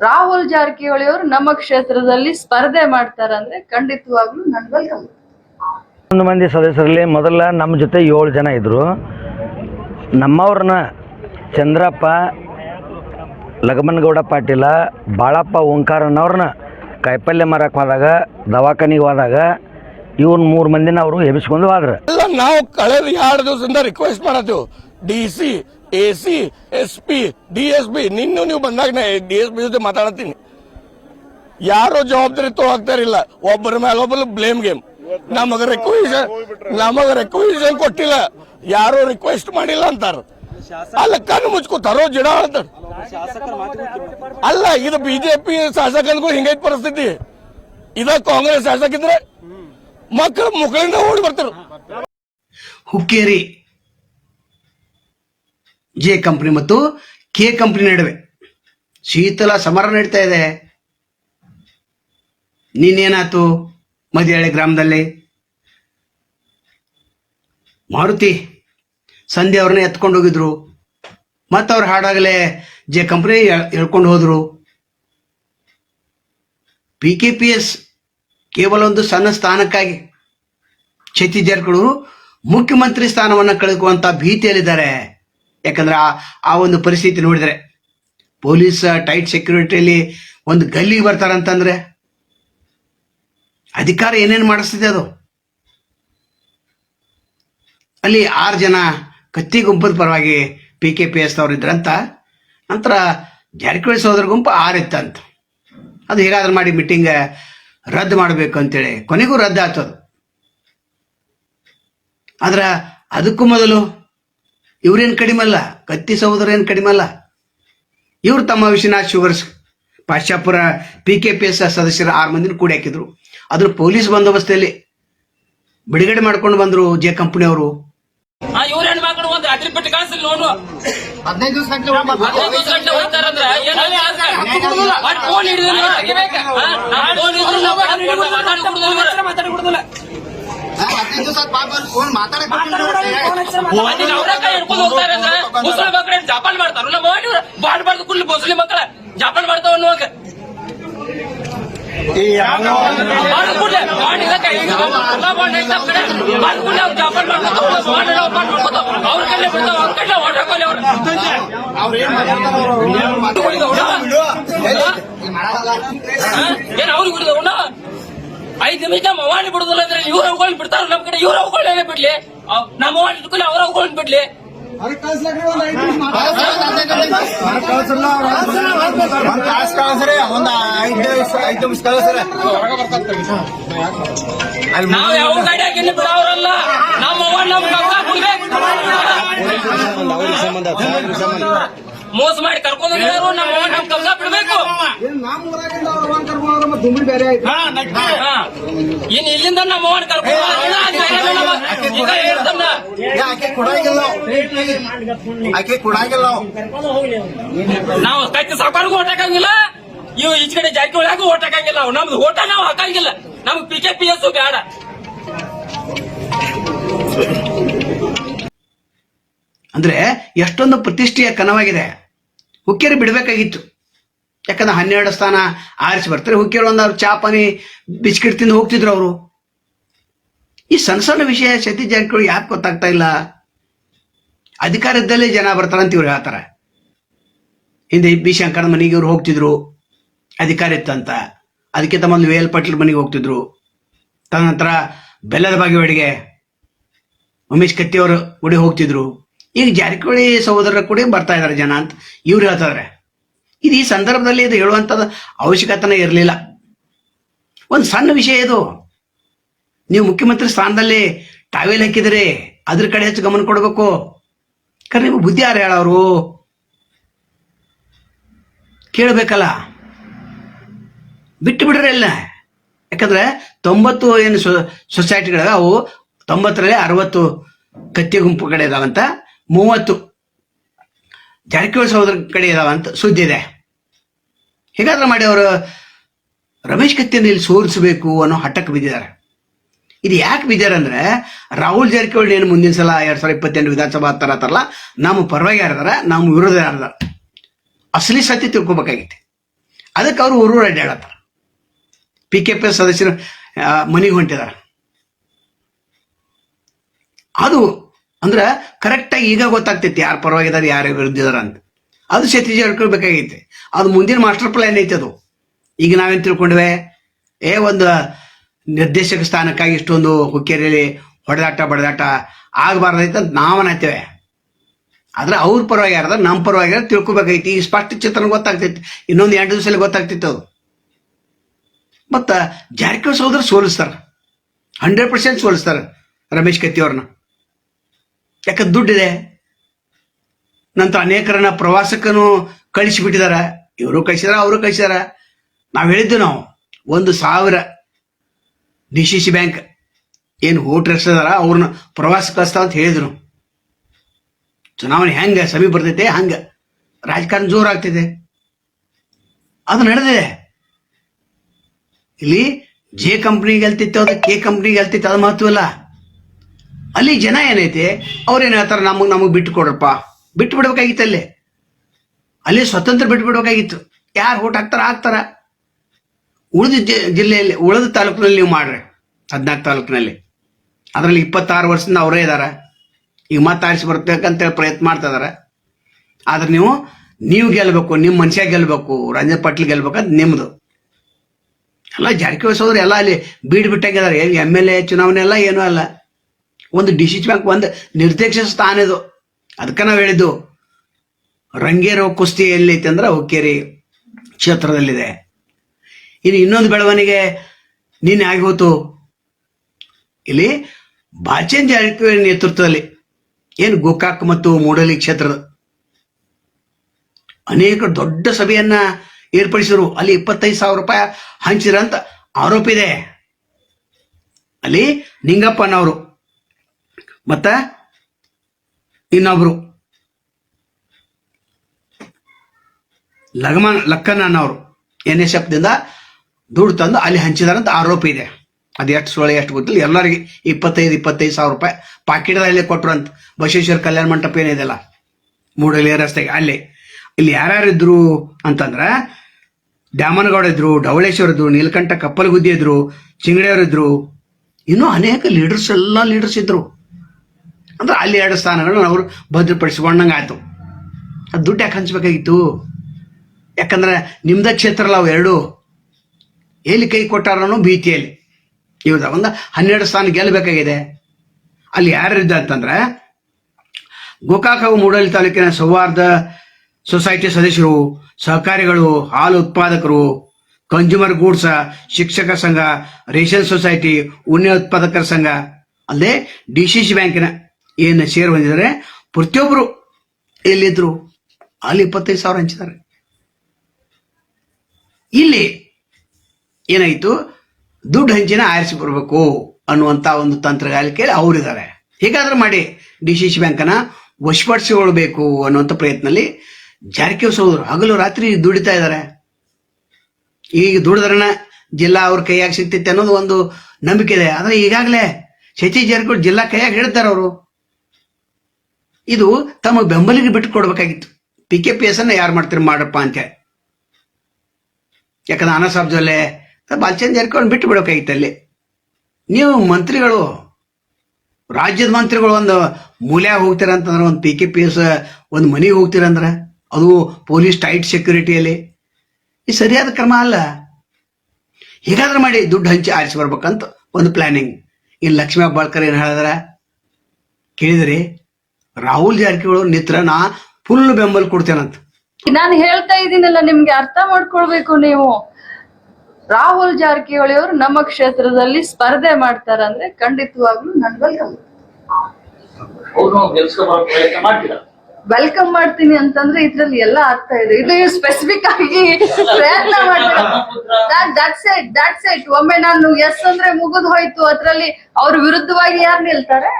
ರಾಹುಲ್ ಜಾರಕಿಹೊಳಿ ಅವರು ನಮ್ಮ ಕ್ಷೇತ್ರದಲ್ಲಿ ಸ್ಪರ್ಧೆ ಮಾಡ್ತಾರ ಅಂದ್ರೆ ಖಂಡಿತವಾಗ್ಲೂ ನನ್ ವೆಲ್ಕಮ್ ಒಂದು ಮಂದಿ ಸದಸ್ಯರಲ್ಲಿ ಮೊದಲ ನಮ್ಮ ಜೊತೆ ಏಳು ಜನ ಇದ್ದರು ನಮ್ಮವ್ರನ್ನ ಚಂದ್ರಪ್ಪ ಲಗಮನ್ಗೌಡ ಪಾಟೀಲ ಬಾಳಪ್ಪ ಓಂಕಾರನವ್ರನ್ನ ಕಾಯಿಪಲ್ಯ ಮಾರಕ್ಕೆ ಹೋದಾಗ ದವಾಖಾನಿಗೆ ಹೋದಾಗ ಇವ್ರ ಮೂರು ಮಂದಿನ ಅವರು ಎಬ್ಬಿಸ್ಕೊಂಡು ಹೋದ್ರೆ. ನಾವು ಕಳೆದ ಎರಡು ದಿವಸದಿಂದ request ಮಾಡತ್ತೀವಿ D C A C S P D S P ನಿನ್ನೂ ನೀವು ಬಂದಾಗ ನಾ ಡಿ ಎಸ್ ಪಿ ಜೊತೆ ಮಾತಾಡತ್ತೀನಿ ಯಾರು ಜವಾಬ್ದಾರಿ ತೊಗೊಳ್ತಾರಿಲ್ಲ ಒಬ್ಬರ ಮೇಲೆ ಒಬ್ಬರು ಬ್ಲೇಮ್ ಗೇಮ್ ನಮಗ ರಿಕ್ವೆಷನ್ ನಮಗ ರಿಕ್ವೆಷನ್ ಕೊಟ್ಟಿಲ್ಲ. ಯಾರು ರಿಕ್ವೆಸ್ಟ್ ಮಾಡಿಲ್ಲ ಅಂತಾರ. ಅಲ್ಲ ಕಣ್ಣು ಮುಚ್ಕೋತಾರೋ ಜಿಡ ಅಂತಾರ. ಅಲ್ಲ ಇದು ಬಿಜೆಪಿ ಶಾಸಕರಿಗೂ ಹಿಂಗೈತ್ ಪರಿಸ್ಥಿತಿ. ಇದ ಕಾಂಗ್ರೆಸ್ ಶಾಸಕ ಇದ್ರೆ ಮಕ್ಕಳು ಮುಕ್ಕಳಿಂದ ಓಡಿ ಬರ್ತಾರ. ಹುಕ್ಕೇರಿ. ಜೆ ಕಂಪನಿ ಮತ್ತು ಕೆ ಕಂಪನಿ ನಡುವೆ. ಶೀತಲ ಸಮರ ನಡೀತಾ ಇದೆ. ನೀನೇನಾಯ್ತು ಮದಿಯಾಳೆ ಗ್ರಾಮದಲ್ಲಿ? ಮಾರುತಿ, ಸಂಧ್ಯ ಅವ್ರನ್ನ ಎತ್ಕೊಂಡು ಹೋಗಿದ್ರು. ಮತ್ತು ಅವ್ರು ಹಾಡಾಗಲೇ ಜೆ ಕಂಪ್ನಿ ಹೇಳ್ಕೊಂಡು ಹೋದ್ರು. ಪಿ ಕೆ ಪಿ ಎಸ್ ಕೇವಲ ಒಂದು ಸಣ್ಣ ಸ್ಥಾನಕ್ಕಾಗಿ ಛತ್ತೀಸ್ಗಢ ಮುಖ್ಯಮಂತ್ರಿ ಸ್ಥಾನವನ್ನು ಕಳೆದುಕುವಂತ ಭೀತಿಯಲ್ಲಿದ್ದಾರೆ. ಯಾಕಂದ್ರೆ ಆ ಆ ಒಂದು ಪರಿಸ್ಥಿತಿ ನೋಡಿದರೆ ಪೊಲೀಸ್ ಟೈಟ್ ಸೆಕ್ಯೂರಿಟಿಯಲ್ಲಿ ಒಂದು ಗಲ್ಲಿಗೆ ಬರ್ತಾರಂತಂದ್ರೆ ಅಧಿಕಾರ ಏನೇನು ಮಾಡಿಸ್ತಿದೆ ಅದು? ಅಲ್ಲಿ ಆರು ಜನ ಕತ್ತಿ ಗುಂಪದ ಪರವಾಗಿ ಪಿ ಕೆ ಪಿ ಎಸ್ ಅವ್ರು ಇದ್ರಂತ, ನಂತರ ಜಾರಕಿಹೊಳಿ ಸಹೋದರ ಗುಂಪು ಆರಿತ್ತಂತ ಅದು ಹೇಗಾದ್ರೂ ಮಾಡಿ ಮೀಟಿಂಗ್ ರದ್ದು ಮಾಡಬೇಕು ಅಂತೇಳಿ. ಕೊನೆಗೂ ರದ್ದು ಆಯ್ತದು ಆದ್ರೆ ಅದಕ್ಕೂ ಮೊದಲು ಇವ್ರೇನು ಕಡಿಮೆ ಅಲ್ಲ ಕತ್ತಿ ಸಹೋದರ ಏನು ಕಡಿಮೆ ಅಲ್ಲ ಇವ್ರು ತಮ್ಮ Vishwanath sugars. Pashchapura P K P S ಸದಸ್ಯರ ಆರು ಮಂದಿನ ಕೂಡಿ ಹಾಕಿದ್ರು. ಅದ್ರ ಪೊಲೀಸ್ ಬಂದೋಬಸ್ತಿಯಲ್ಲಿ ಬಿಡುಗಡೆ ಮಾಡ್ಕೊಂಡು ಬಂದ್ರು ಜೆ ಕಂಪನಿ ಅವರು ಹದಿನೈದು ಫೋನ್ ಅಂದ್ರೆ ಮುಸ್ಲಿಂ ಮಕ್ಕಳ ಜಾಪಾನ್ ಮಾಡ್ತಾರ? ನಮ್ಮ ಮಾಡಿ ಬಾಡ್ ಬಾಡ್ದು ಕುಲ್ಲಿ ಮುಸ್ಲಿಂ ಮಕ್ಕಳ ಜಾಪಾನ್ ಮಾಡ್ತಾವ ಅನ್ನುವಾಗ. ಕಡೆ ಜಾಪಾನ್ ಮಾಡ್ಕೊತಾವ. ಅವ್ರ ಕೈಲೇ ಬಿಡ್ತಾವ ಅವ್ರ ಕೈಲೇ ಹಾಕೋಲಿ ಅವ್ರು. ಏನ್ ಅವ್ರಿಗೆ ಬಿಡುದ ಐದ್ ನಿಮಿಷ ಮವಾಣಿ ಬಿಡುದಿಲ್ಲ ಅಂದ್ರೆ ಇವ್ರ ಹೋಗಿ ಬಿಡ್ತಾರ? ನಮ್ ಕಡೆ ಇವ್ರ ಹೋಗಿ ಬಿಡ್ಲಿ. ಅವ್- ನಮ್ಮ ಮವಾಣಿ ಇಟ್ಕೊಳ್ಳಿ ಅವ್ರ ಹೋಗಿ ಬಿಡ್ಲಿ ನಾವ್ ಯಾವ ಗಾಡಿ ಹಾಕಿಲ್ಲ ಬಿಡ ಅವ್ರಲ್ಲ ನಮ್ಮ ಮವಾಣಿ ನಮ್ ಕಬ್ಬ ಬಿಡ್ಬೇಕು ಮೋಸ ಮಾಡಿ ಕರ್ಕೊಂಡು ಹೋಗಿರೋರು ನಮ್ಮ ಮವಾಣಿ ನಮ್ ಕಬ್ಜಾ ಬಿಡ್ಬೇಕು. ಹಾ. ಇನ್ ಇಲ್ಲಿಂದ ನಮ್ಮ ಮವಾಣಿ ಕರ್ಕೊಂಡು ಹೋಗೋದಿಲ್ಲ, ಅದ್ ಬೇರೆ ನಮ್ಮ- ಈಗ ಹೇಳ್ತಮ್ಮ ಆಕೆ ಕೊಡಂಗಿಲ್ಲ. ಆಕೆ ಕೊಡಂಗಿಲ್ಲ. ನಾವು ಕತ್ತಿ ಸಾಕಾರಿಗೂ ಓಟ್ ಹಾಕಂಗಿಲ್ಲ ಇವು ಈಚ ಕಡೆ ಜಾರಕಿಹೊಳಿಯಾಗೂ ಓಟ್ ಹಾಕಂಗಿಲ್ಲ ನಾವು ನಮ್ದು ಓಟ ನಾವು ಹಾಕಂಗಿಲ್ಲ. ನಮ್ಗೆ ಪಿ ಕೆ ಪಿ ಎಸ್ ಬೇಡ. ಅಂದ್ರೆ ಎಷ್ಟೊಂದು ಪ್ರತಿಷ್ಠೆಯ ಕನವಾಗಿದೆ. ಹುಕ್ಕೇರಿ ಬಿಡಬೇಕಾಗಿತ್ತು. ಯಾಕಂದ್ರೆ ಹನ್ನೆರಡು ಸ್ಥಾನ ಆರಿಸಿ ಬರ್ತಾರೆ. ಹುಕ್ಕೇರಿ ಒಂದು ಅವ್ರು ಚಾ ಪಾನಿ ಬಿಸ್ಕಿಟ್ ತಿಂದು ಹೋಗ್ತಿದ್ರು ಅವರು. ಈ ಸಣ್ಣ ಸಣ್ಣ ವಿಷಯ ಸತೀಶ್ ಜಾರಕಿಹೊಳಿ ಯಾಕೆ ಗೊತ್ತಾಗ್ತಾ ಇಲ್ಲ? ಅಧಿಕಾರ ಜನ ಜನ ಬರ್ತಾರಂತ ಇವ್ರು ಹೇಳ್ತಾರೆ. ಹಿಂದೆ ಬಿ ಶಂಕರ ಮನೆಗೆ ಇವ್ರು ಹೋಗ್ತಿದ್ರು. ಅಧಿಕಾರ ಇತ್ತಂತ ಅದಕ್ಕೆ ತಮ್ಮೊಂದು ವೇಲ್ ಪಾಟೀಲ್ ಮನೆಗೆ ಹೋಗ್ತಿದ್ರು. ತದನಂತರ ಬೆಲ್ಲದ ಬಾಗೇವಾಡಿಗೆ ಉಮೇಶ್ ಕತ್ತಿಯವರು ಗುಡಿ ಹೋಗ್ತಿದ್ರು. ಈಗ ಜಾರಕಿಹೊಳಿ ಸಹೋದರರ ಕೂಡ ಬರ್ತಾ ಇದ್ದಾರೆ ಜನ ಅಂತ ಇವ್ರು ಹೇಳ್ತಾರೆ ಇದು ಈ ಸಂದರ್ಭದಲ್ಲಿ ಇದು ಹೇಳುವಂಥದ್ದು ಅವಶ್ಯಕತೆನೇ ಇರಲಿಲ್ಲ. ಒಂದು ಸಣ್ಣ ವಿಷಯ ಇದು. ನೀವು ಮುಖ್ಯಮಂತ್ರಿ ಸ್ಥಾನದಲ್ಲಿ ಟಾವೆಲ್ ಹಾಕಿದರೆ ಅದ್ರ ಕಡೆ ಹೆಚ್ಚು ಗಮನ ಕೊಡಬೇಕು. ಕರೆ ನೀವು ಬುದ್ಧಿ ಯಾರು ಹೇಳೋರು? ಕೇಳಬೇಕಲ್ಲ. ಬಿಟ್ಟು ಬಿಡ್ರಿ ಎಲ್ಲ ಯಾಕಂದ್ರೆ ತೊಂಬತ್ತು ಏನು ಸೊ ಸೊಸೈಟಿಗಳಾಗ ಅವು ತೊಂಬತ್ತರಲ್ಲಿ ಅರವತ್ತು ಕತ್ತಿ ಗುಂಪುಗಳಿದಾವಂತ ಮೂವತ್ತು. ಜಾರಕಿಹೊಳಿ ಸಹೋದರ ಕಡೆ ಇದಾವಂತ ಸುದ್ದಿ ಇದೆ. ಹೇಗಾದ್ರೆ ಮಾಡಿ ಅವರು ರಮೇಶ್ ಕತ್ತಿಯನ್ನು ಇಲ್ಲಿ ಸೋರಿಸಬೇಕು ಅನ್ನೋ ಹಠಕ್ಕೆ ಬಿದ್ದಿದ್ದಾರೆ. ಇದು ಯಾಕೆ ಬಿದ್ದಾರೆ ಅಂದ್ರೆ ರಾಹುಲ್ ಜಾರಕಿಹೊಳಿ ಏನು ಮುಂದಿನ ಸಲ ಎರಡು ಸಾವಿರದ ಇಪ್ಪತ್ತೆಂಟು ವಿಧಾನಸಭಾ ತರತಾರಲ್ಲ ನಮ್ಮ ಪರವಾಗಿ ಯಾರದಾರ ನಮ್ಮ ವಿರೋಧ ಯಾರದಾರ ಅಸಲಿ ಸತ್ಯ ತಿಳ್ಕೊಬೇಕಾಗಿತ್ತು. ಅದಕ್ಕೆ ಅವರು ಊರೂರು ಅಡ್ಡಾಡತ್ತಾರ ಪಿ ಕೆ ಪಿ ಎಸ್ ಸದಸ್ಯರು ಮನೆಗೆ ಹೊಂಟಿದ್ದಾರೆ. ಅದು ಅಂದ್ರೆ ಕರೆಕ್ಟಾಗಿ ಈಗ ಗೊತ್ತಾಗ್ತೈತಿ ಯಾರು ಪರವಾಗಿದ್ದಾರೆ ಯಾರು ವಿರುದ್ಧ ಇದಾರೆ ಅಂತ. ಅದು ಸತೀಶ್ ಹೇಳ್ಕೊಳ್ಬೇಕಾಗೈತಿ. ಅದು ಮುಂದಿನ ಮಾಸ್ಟರ್ ಪ್ಲಾನ್ ಐತೆ ಅದು. ಈಗ ನಾವೇನು ತಿಳ್ಕೊಂಡ್ವೆ? ಏ, ಒಂದು ನಿರ್ದೇಶಕ ಸ್ಥಾನಕ್ಕಾಗಿ ಇಷ್ಟೊಂದು ಹುಕ್ಕೇರಿಯಲ್ಲಿ ಹೊಡೆದಾಟ, ಬಡದಾಟ ಆಗಬಾರ್ದೈತೆ ಅಂತ ನಾವು ಅನ್ನತೇವೆ ಆದ್ರೆ ಅವ್ರ ಪರವಾಗಿ ಯಾರದ ನಮ್ಮ ಪರವಾಗಿ ಯಾರು ಈ ಸ್ಪಷ್ಟ ಚಿತ್ರಣ ಗೊತ್ತಾಗ್ತೈತಿ. ಇನ್ನೊಂದು ಎಂಟು ದಿವಸ ಗೊತ್ತಾಗ್ತಿತ್ತು ಅದು. ಮತ್ತು ಜಾರಕಿಹೊಳಿ ಸೋದರ ಸೋಲಿಸ್ತಾರೆ. ಹಂಡ್ರೆಡ್ ಪರ್ಸೆಂಟ್ ಸೋಲಿಸ್ತಾರೆ ರಮೇಶ್ ಕತ್ತಿ ಅವ್ರನ್ನ ಯಾಕೆ ದುಡ್ಡಿದೆ? ನಂತರ ಅನೇಕರನ್ನ ಪ್ರವಾಸಕ್ಕೂ ಕಳಿಸಿಬಿಟ್ಟಿದಾರ. ಇವರು ಕಳಿಸಿದಾರ, ಅವರು ಕಳಿಸಿದಾರ. ನಾವು ಹೇಳಿದ್ದು ನಾವು, ಒಂದು ಸಾವಿರ ಡಿ ಸಿ ಸಿ ಬ್ಯಾಂಕ್ ಏನು ಹೋಟ್ರಸ್ ಅದಾರ ಅವ್ರನ್ನ ಪ್ರವಾಸ ಕಳಿಸ್ತಾವ ಅಂತ ಹೇಳಿದ್ರು. ಚುನಾವಣೆ ಹೆಂಗೆ, ಸಮೀಪ ಬರ್ತೈತೆ, ಹಂಗೆ. ರಾಜಕಾರಣ ಜೋರಾಗ್ತಿದೆ ಅದು ನಡೆದಿದೆ. ಇಲ್ಲಿ ಜೆ ಕಂಪ್ನಿಗೆ ಗೆಲ್ತಿತ್ತು ಅದು ಕೆ ಕಂಪ್ನಿಗೆ ಗೆಲ್ತಿತ್ತು ಅದು ಮಹತ್ವ ಇಲ್ಲ ಅಲ್ಲಿ ಜನ ಏನೈತೆ? ಅವ್ರೇನು ಹೇಳ್ತಾರೆ, ನಮಗೆ ನಮಗೆ ಬಿಟ್ಟು ಕೊಡ್ರಪ್ಪ ಬಿಟ್ಟು ಬಿಡ್ಬೇಕಾಗಿತ್ತು ಅಲ್ಲಿ ಅಲ್ಲಿ ಸ್ವತಂತ್ರ ಬಿಟ್ಟು ಬಿಡ್ಬೇಕಾಗಿತ್ತು ಯಾರು ಓಟ್ ಹಾಕ್ತಾರ ಹಾಕ್ತಾರ. ಉಳಿದ ಜಿಲ್ಲೆಯಲ್ಲಿ, ಉಳಿದ ತಾಲೂಕಿನಲ್ಲಿ ನೀವು ಮಾಡ್ರಿ. ಹದಿನಾಲ್ಕು ತಾಲೂಕಿನಲ್ಲಿ. ಅದರಲ್ಲಿ ಇಪ್ಪತ್ತಾರು ವರ್ಷದಿಂದ ಅವರೇ ಇದ್ದಾರೆ ಈಗ ಮತ್ತೆ ಆರಿಸಿ ಬರ್ಬೇಕಂತೇಳಿ ಪ್ರಯತ್ನ ಮಾಡ್ತಾ ಇದಾರೆ. ಆದ್ರೆ ನೀವು ನೀವು ಗೆಲ್ಬೇಕು, ನಿಮ್ಮ ಮನುಷ್ಯ ಗೆಲ್ಬೇಕು, ರಂಜನ್ ಪಾಟೀಲ್ ಗೆಲ್ಬೇಕು ಅದು ನಿಮ್ಮದು ಎಲ್ಲ ಜಾರಕಿಹೊಳಿ ಸೋದ್ರೆ ಎಲ್ಲ ಅಲ್ಲಿ ಬೀಡ್ ಬಿಟ್ಟಾಗಿದ್ದಾರೆ ಎಂ ಎಲ್ ಎ, ಚುನಾವಣೆ ಎಲ್ಲ ಏನೂ ಅಲ್ಲ. ಒಂದು ಡಿ ಸಿ ಬ್ಯಾಂಕ್ ಒಂದು ನಿರ್ದೇಶಕ ಸ್ಥಾನ ಇದು. ಅದಕ್ಕೆ ನಾವು ಹೇಳಿದ್ದು, ರಂಗೇರೋ ಕುಸ್ತಿ ಎಲ್ಲೈತೆ ಅಂದ್ರೆ ಹುಕ್ಕೇರಿ ಕ್ಷೇತ್ರದಲ್ಲಿದೆ. ಇನ್ನು ಇನ್ನೊಂದು ಬೆಳವಣಿಗೆ ನಿನ್ನೆ ಆಗಿ ಹೋತು ಇಲ್ಲಿ ಬಾಚೇನ್ ಜಾರಕಿಹೊಳಿ ನೇತೃತ್ವದಲ್ಲಿ ಏನು ಗೋಕಾಕ್ ಮತ್ತು ಮೂಡಲಿ ಕ್ಷೇತ್ರದ ಅನೇಕ ದೊಡ್ಡ ಸಭೆಯನ್ನ ಏರ್ಪಡಿಸಿದ್ರು. ಅಲ್ಲಿ ಇಪ್ಪತ್ತೈದು ಸಾವಿರ ರೂಪಾಯಿ ಹಂಚಿರಂತ ಆರೋಪ ಇದೆ. ಅಲ್ಲಿ ನಿಂಗಪ್ಪನವರು ಮತ್ತ ಇನ್ನೊಬ್ರು. ಲಗಮನ್ ಲಕ್ಕಣ್ಣನವರು ಎನ್ ಎಸ್ ಎಫ್ದಿಂದ ದುಡ್ಡು ತಂದು ಅಲ್ಲಿ ಹಂಚಿದಾರಂತ ಆರೋಪ ಇದೆ. ಅದು ಎಷ್ಟು ಸುಳ್ಳು, ಎಷ್ಟು ಗೊತ್ತಿಲ್ಲ. ಎಲ್ಲರಿಗೆ ಇಪ್ಪತ್ತೈದು ಇಪ್ಪತ್ತೈದು ಸಾವಿರ ರೂಪಾಯಿ ಪಾಕಿಟದಲ್ಲಿ ಕೊಟ್ಟರು ಅಂತ. ಬಸವೇಶ್ವರ ಕಲ್ಯಾಣ ಮಂಟಪ ಏನಿದೆಲ್ಲ ಮೂಡಲಿಯ ರಸ್ತೆಗೆ, ಅಲ್ಲಿ. ಇಲ್ಲಿ ಯಾರ್ಯಾರಿದ್ರು ಅಂತಂದ್ರೆ ದ್ಯಾಮನಗೌಡ ಇದ್ರು ಢವಳೇಶ್ವರ ಇದ್ರು, ನೀಲಕಂಠ ಕಪ್ಪಲಗುದ್ದಿ ಇದ್ರು, ಚಿಂಗಡಿಯವರು ಇದ್ರು. ಇನ್ನೂ ಅನೇಕ ಲೀಡರ್ಸ್ ಎಲ್ಲ ಲೀಡರ್ಸ್ ಇದ್ರು. ಅಂದ್ರೆ ಅಲ್ಲಿ ಎರಡು ಸ್ಥಾನಗಳನ್ನ ಅವರು ಭದ್ರಪಡಿಸಿಕೊಂಡಂಗೆ ಆಯ್ತು ಅದು ದುಡ್ಡು ಯಾಕೆ ಹಂಚಬೇಕಾಗಿತ್ತು? ಯಾಕಂದ್ರೆ ನಿಮ್ದ ಕ್ಷೇತ್ರ ಅಲ್ಲ ಅವು ಎರಡು. ಎಲ್ಲಿ ಕೈ ಕೊಟ್ಟಾರನು ಭೀತಿಯಲ್ಲಿ. ಇವ್ರದ ಒಂದು ಹನ್ನೆರಡು ಸ್ಥಾನ ಗೆಲ್ಲಬೇಕಾಗಿದೆ. ಅಲ್ಲಿ ಯಾರಿದ್ದ ಅಂತಂದ್ರೆ ಗೋಕಾಕ ಹಾಗೂ ಮೂಡಲಿ ತಾಲೂಕಿನ ಸೌಹಾರ್ದ ಸೊಸೈಟಿ ಸದಸ್ಯರು, ಸಹಕಾರಿಗಳು, ಹಾಲು ಉತ್ಪಾದಕರು ಕನ್ಸ್ಯೂಮರ್ ಗೂಡ್ಸ ಶಿಕ್ಷಕ ಸಂಘ, ರೇಷನ್ ಸೊಸೈಟಿ ಉಣ್ಣೆ ಉತ್ಪಾದಕರ ಸಂಘ, ಅಲ್ಲದೆ ಡಿ ಸಿ ಸಿ ಬ್ಯಾಂಕಿನ ಏನು ಶೇರ್ ಹೊಂದಿದ್ದಾರೆ ಪ್ರತಿಯೊಬ್ಬರು ಎಲ್ಲಿದ್ರು ಅಲ್ಲಿ ಇಪ್ಪತ್ತೈದು ಸಾವಿರ ಹಂಚಿದ್ದಾರೆ. ಇಲ್ಲಿ ಏನಾಯಿತು? ದುಡ್ಡು ಹಂಚಿನ ಆರಿಸಿ ಬರಬೇಕು ಅನ್ನುವಂಥ ಒಂದು ತಂತ್ರಗಾರಿಕೆಯಲ್ಲಿ ಅವರಿದ್ದಾರೆ. ಹೇಗಾದ್ರೂ ಮಾಡಿ ಡಿ ಸಿ ಸಿ ಬ್ಯಾಂಕನ್ನ ವಶಪಡಿಸಿಕೊಳ್ಬೇಕು ಅನ್ನುವಂಥ ಪ್ರಯತ್ನದಲ್ಲಿ ಜಾರಕಿಹೊಳಿ ಸಹೋದರು ಹಗಲು ರಾತ್ರಿ ದುಡಿತಾ ಇದ್ದಾರೆ. ಈಗ ದುಡಿದ್ರನ ಜಿಲ್ಲಾ ಅವ್ರ ಕೈಯಾಗ ಸಿಗ್ತೈತೆ ಅನ್ನೋದು ಒಂದು ನಂಬಿಕೆ ಇದೆ. ಆದರೆ ಈಗಾಗಲೇ ಸಚಿ ಜಾರಕಿಹೊಳಿ ಜಿಲ್ಲಾ ಕೈಯಾಗ ಹಿಡ್ತಾರೆ ಅವರು ಇದು ತಮ್ಮ ಬೆಂಬಲಿಗೆ ಬಿಟ್ಟು ಕೊಡ್ಬೇಕಾಗಿತ್ತು ಪಿ ಕೆ ಪಿ ಎಸ್ ಅನ್ನ ಯಾರು ಮಾಡ್ತೀರಿ? ಮಾಡಪ್ಪ ಅಂತ ಯಾಕಂದ್ರೆ ಆನಾ ಸಾಬ್ ಜೊಲ್ಲೆ ಬಾಲ್ಚಂದ್ ಜಾರಕಿಹೊಳಿ ಬಿಟ್ಟು ಬಿಡಬೇಕಾಗಿತ್ತು ಅಲ್ಲಿ. ನೀವು ಮಂತ್ರಿಗಳು, ರಾಜ್ಯದ ಮಂತ್ರಿಗಳು ಒಂದು ಮೂಲೆ ಹೋಗ್ತೀರ ಅಂತಂದ್ರೆ, ಒಂದು ಪಿ ಕೆ ಪಿ ಎಸ್ ಒಂದು ಮನೆಗೆ ಹೋಗ್ತೀರಂದ್ರೆ ಅದು ಪೊಲೀಸ್ ಟೈಟ್ ಸೆಕ್ಯೂರಿಟಿಯಲ್ಲಿ ಈ ಸರಿಯಾದ ಕ್ರಮ ಅಲ್ಲ. ಹೀಗಾದ್ರೆ ಮಾಡಿ ದುಡ್ಡು ಹಂಚಿ ಆರಿಸಿ ಬರ್ಬೇಕಂತ ಒಂದು ಪ್ಲಾನಿಂಗ್. ಇನ್ನು ಲಕ್ಷ್ಮೀ ಬಾಳ್ಕರ್ ಏನು ಹೇಳಿದ್ರ? ಕೇಳಿದ್ರಿ? ರಾಹುಲ್ ಜಾರಕಿಹೊಳಿ ನಿತ್ರ ನಾ ಫುಲ್ ಬೆಂಬಲ ಕೊಡ್ತೇನಂತ. ನಾನು ಹೇಳ್ತಾ ಇದ್ದೀನಲ್ಲ ನಿಮ್ಗೆ ಅರ್ಥ ಮಾಡ್ಕೊಳ್ಬೇಕು ನೀವು. ರಾಹುಲ್ ಜಾರಕಿಹೊಳಿ ಅವರು ನಮ್ಮ ಕ್ಷೇತ್ರದಲ್ಲಿ ಸ್ಪರ್ಧೆ ಮಾಡ್ತಾರಂದ್ರೆ ಖಂಡಿತವಾಗ್ಲೂ ನನ್ ವೆಲ್ಕಮ್ ಮಾಡ್ತೀರಾ? ವೆಲ್ಕಮ್ ಮಾಡ್ತೀನಿ ಅಂತಂದ್ರೆ ಇದ್ರಲ್ಲಿ ಎಲ್ಲ ಅರ್ಥ ಇದೆ. ಇದು ಸ್ಪೆಸಿಫಿಕ್ ಆಗಿ ಪ್ರಯತ್ನ ಮಾಡ್ತೀನಿ ದಟ್ಸ್ ಇಟ್ ದಟ್ಸ್ ಇಟ್ ಒಮ್ಮೆ ನಾನು ಎಸ್ ಅಂದ್ರೆ ಮುಗಿದು ಹೋಯ್ತು. ಅದ್ರಲ್ಲಿ ಅವ್ರ ವಿರುದ್ಧವಾಗಿ ಯಾರು ನಿಲ್ತಾರೆ?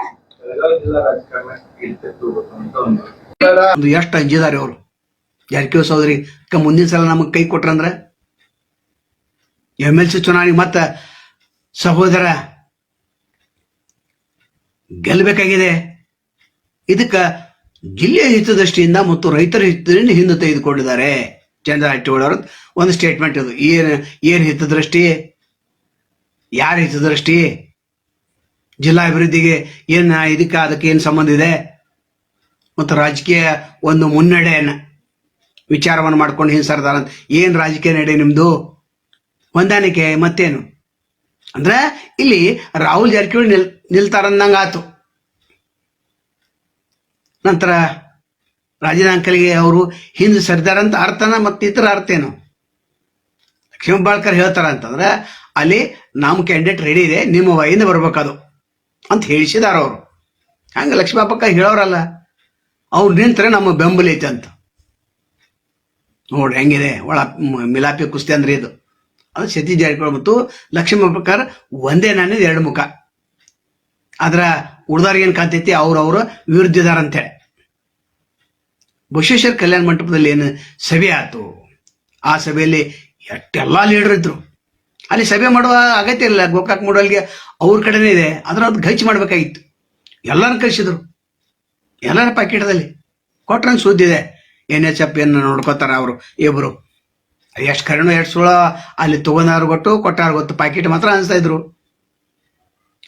ಒಂದು ಎಷ್ಟು ಅಂಜಿದಾರೆ ಅವರು? ಜಾರಕಿಹೊಳಿ ಸೋದರಿ ಮುಂದಿನ ಸಲ ನಮಗೆ ಕೈ ಕೊಟ್ರಂದ್ರ ಎಂ ಎಲ್ ಸಿ ಚುನಾವಣೆಗೆ ಮತ್ತ ಸಹೋದರ ಗೆಲ್ಲಬೇಕಾಗಿದೆ ಇದಕ್ಕ ಜಿಲ್ಲೆಯ ಹಿತದೃಷ್ಟಿಯಿಂದ ಮತ್ತು ರೈತರ ಹಿತದಿಂದ ಹಿಂದೆ ತೆಗೆದುಕೊಂಡಿದ್ದಾರೆ. ಚಂದ್ರ ಅವ್ರದ್ದು ಒಂದು ಸ್ಟೇಟ್ಮೆಂಟ್ ಇದು. ಏನು, ಏನ್ ಹಿತದೃಷ್ಟಿ? ಯಾರ ಹಿತದೃಷ್ಟಿ? ಜಿಲ್ಲಾ ಅಭಿವೃದ್ಧಿಗೆ ಏನು ಇದಕ್ಕೆ ಅದಕ್ಕೆ ಏನು ಸಂಬಂಧ ಇದೆ? ಮತ್ತು ರಾಜಕೀಯ ಒಂದು ಮುನ್ನಡೆಯನ್ನು ವಿಚಾರವನ್ನು ಮಾಡ್ಕೊಂಡು ಹಿಂಸರ್ದಾರ ಅಂತ ಏನು ರಾಜಕೀಯ ನಡೆ ನಿಮ್ಮದು ಹೊಂದಾಣಿಕೆ ಮತ್ತೇನು? ಅಂದ್ರೆ ಇಲ್ಲಿ ರಾಹುಲ್ ಜಾರಕಿಹೊಳಿ ನಿಲ್ ನಿಲ್ತಾರಂದಂಗೆ ಆತು ನಂತರ ರಾಜನಾಂಕಲಿಗೆ ಅವರು ಹಿಂದೆ ಸರಿದಾರಂತ ಅರ್ಥನ ಮತ್ತು ಇತರ ಅರ್ಥ ಏನು? ಲಕ್ಷ್ಮೀ ಬಾಳ್ಕರ್ ಹೇಳ್ತಾರ ಅಂತಂದ್ರೆ ಅಲ್ಲಿ ನಮ್ಮ ಕ್ಯಾಂಡಿಡೇಟ್ ರೆಡಿ ಇದೆ, ನಿಮ್ಮ ವಯಿಂದ ಬರ್ಬೇಕದು. ಅಂತ ಹೇಳಿಸಿದಾರ ಅವರು. ಹಂಗೆ ಲಕ್ಷ್ಮೀ ಬಾಪಕ್ಕ ಹೇಳೋರಲ್ಲ, ಅವ್ರು ನಿಂತರೆ ನಮ್ಮ ಬೆಂಬಲ ಅಂತ. ನೋಡ್ರಿ ಹೆಂಗಿದೆ, ಒಳ ಮಿಲಾಪಿ ಕುಸ್ತಿ ಅಂದ್ರೆ ಇದು. ಅದು ಸತೀಶ್ ಜಾರಕಿಹೊಳಿ ಮತ್ತು ಲಕ್ಷ್ಮೀ ಬಾಪಕ್ಕರ್ ಒಂದೇ ನಾನು ಎರಡು ಮುಖ. ಆದ್ರ ಉಳ್ದವ್ರಿಗೆ ಏನು ಕಾಂತೈತಿ ಅವ್ರವ್ರ ವಿರುದ್ಧಿದಾರ ಅಂತೇಳಿ ಬಸವೇಶ್ವರ ಕಲ್ಯಾಣ ಮಂಟಪದಲ್ಲಿ ಏನು ಸಭೆ ಆಯ್ತು? ಆ ಸಭೆಯಲ್ಲಿ ಎಷ್ಟೆಲ್ಲ ಲೀಡರ್ ಇದ್ರು. ಅಲ್ಲಿ ಸಭೆ ಮಾಡುವ ಅಗತ್ಯ ಇಲ್ಲ. ಗೋಕಾಕ್ ಮೂಡಲ್ಗೆ ಅವ್ರ ಕಡೆನೇ ಇದೆ. ಆದ್ರೆ ಅದು ಗೈಚ್ ಮಾಡ್ಬೇಕಾಗಿತ್ತು. ಎಲ್ಲರೂ ಕಳಿಸಿದ್ರು. ಎಲ್ಲರ ಪ್ಯಾಕೆಟ್ದಲ್ಲಿ ಕೊಟ್ರಂಗೆ ಸುದ್ದಿದೆ ಎನ್ ಎಚ್ ಎಫ್ ಏನು ನೋಡ್ಕೋತಾರ ಅವರು ಇಬ್ರು ಎಷ್ಟು ಕರೆನೋ ಎಷ್ಟು ಸುಳ ಅಲ್ಲಿ ತಗೊಂಡಾರು ಗೊತ್ತು, ಕೊಟ್ಟಾರು ಗೊತ್ತು. ಪ್ಯಾಕೆಟ್ ಮಾತ್ರ ಅನಿಸ್ತಾ ಇದ್ರು.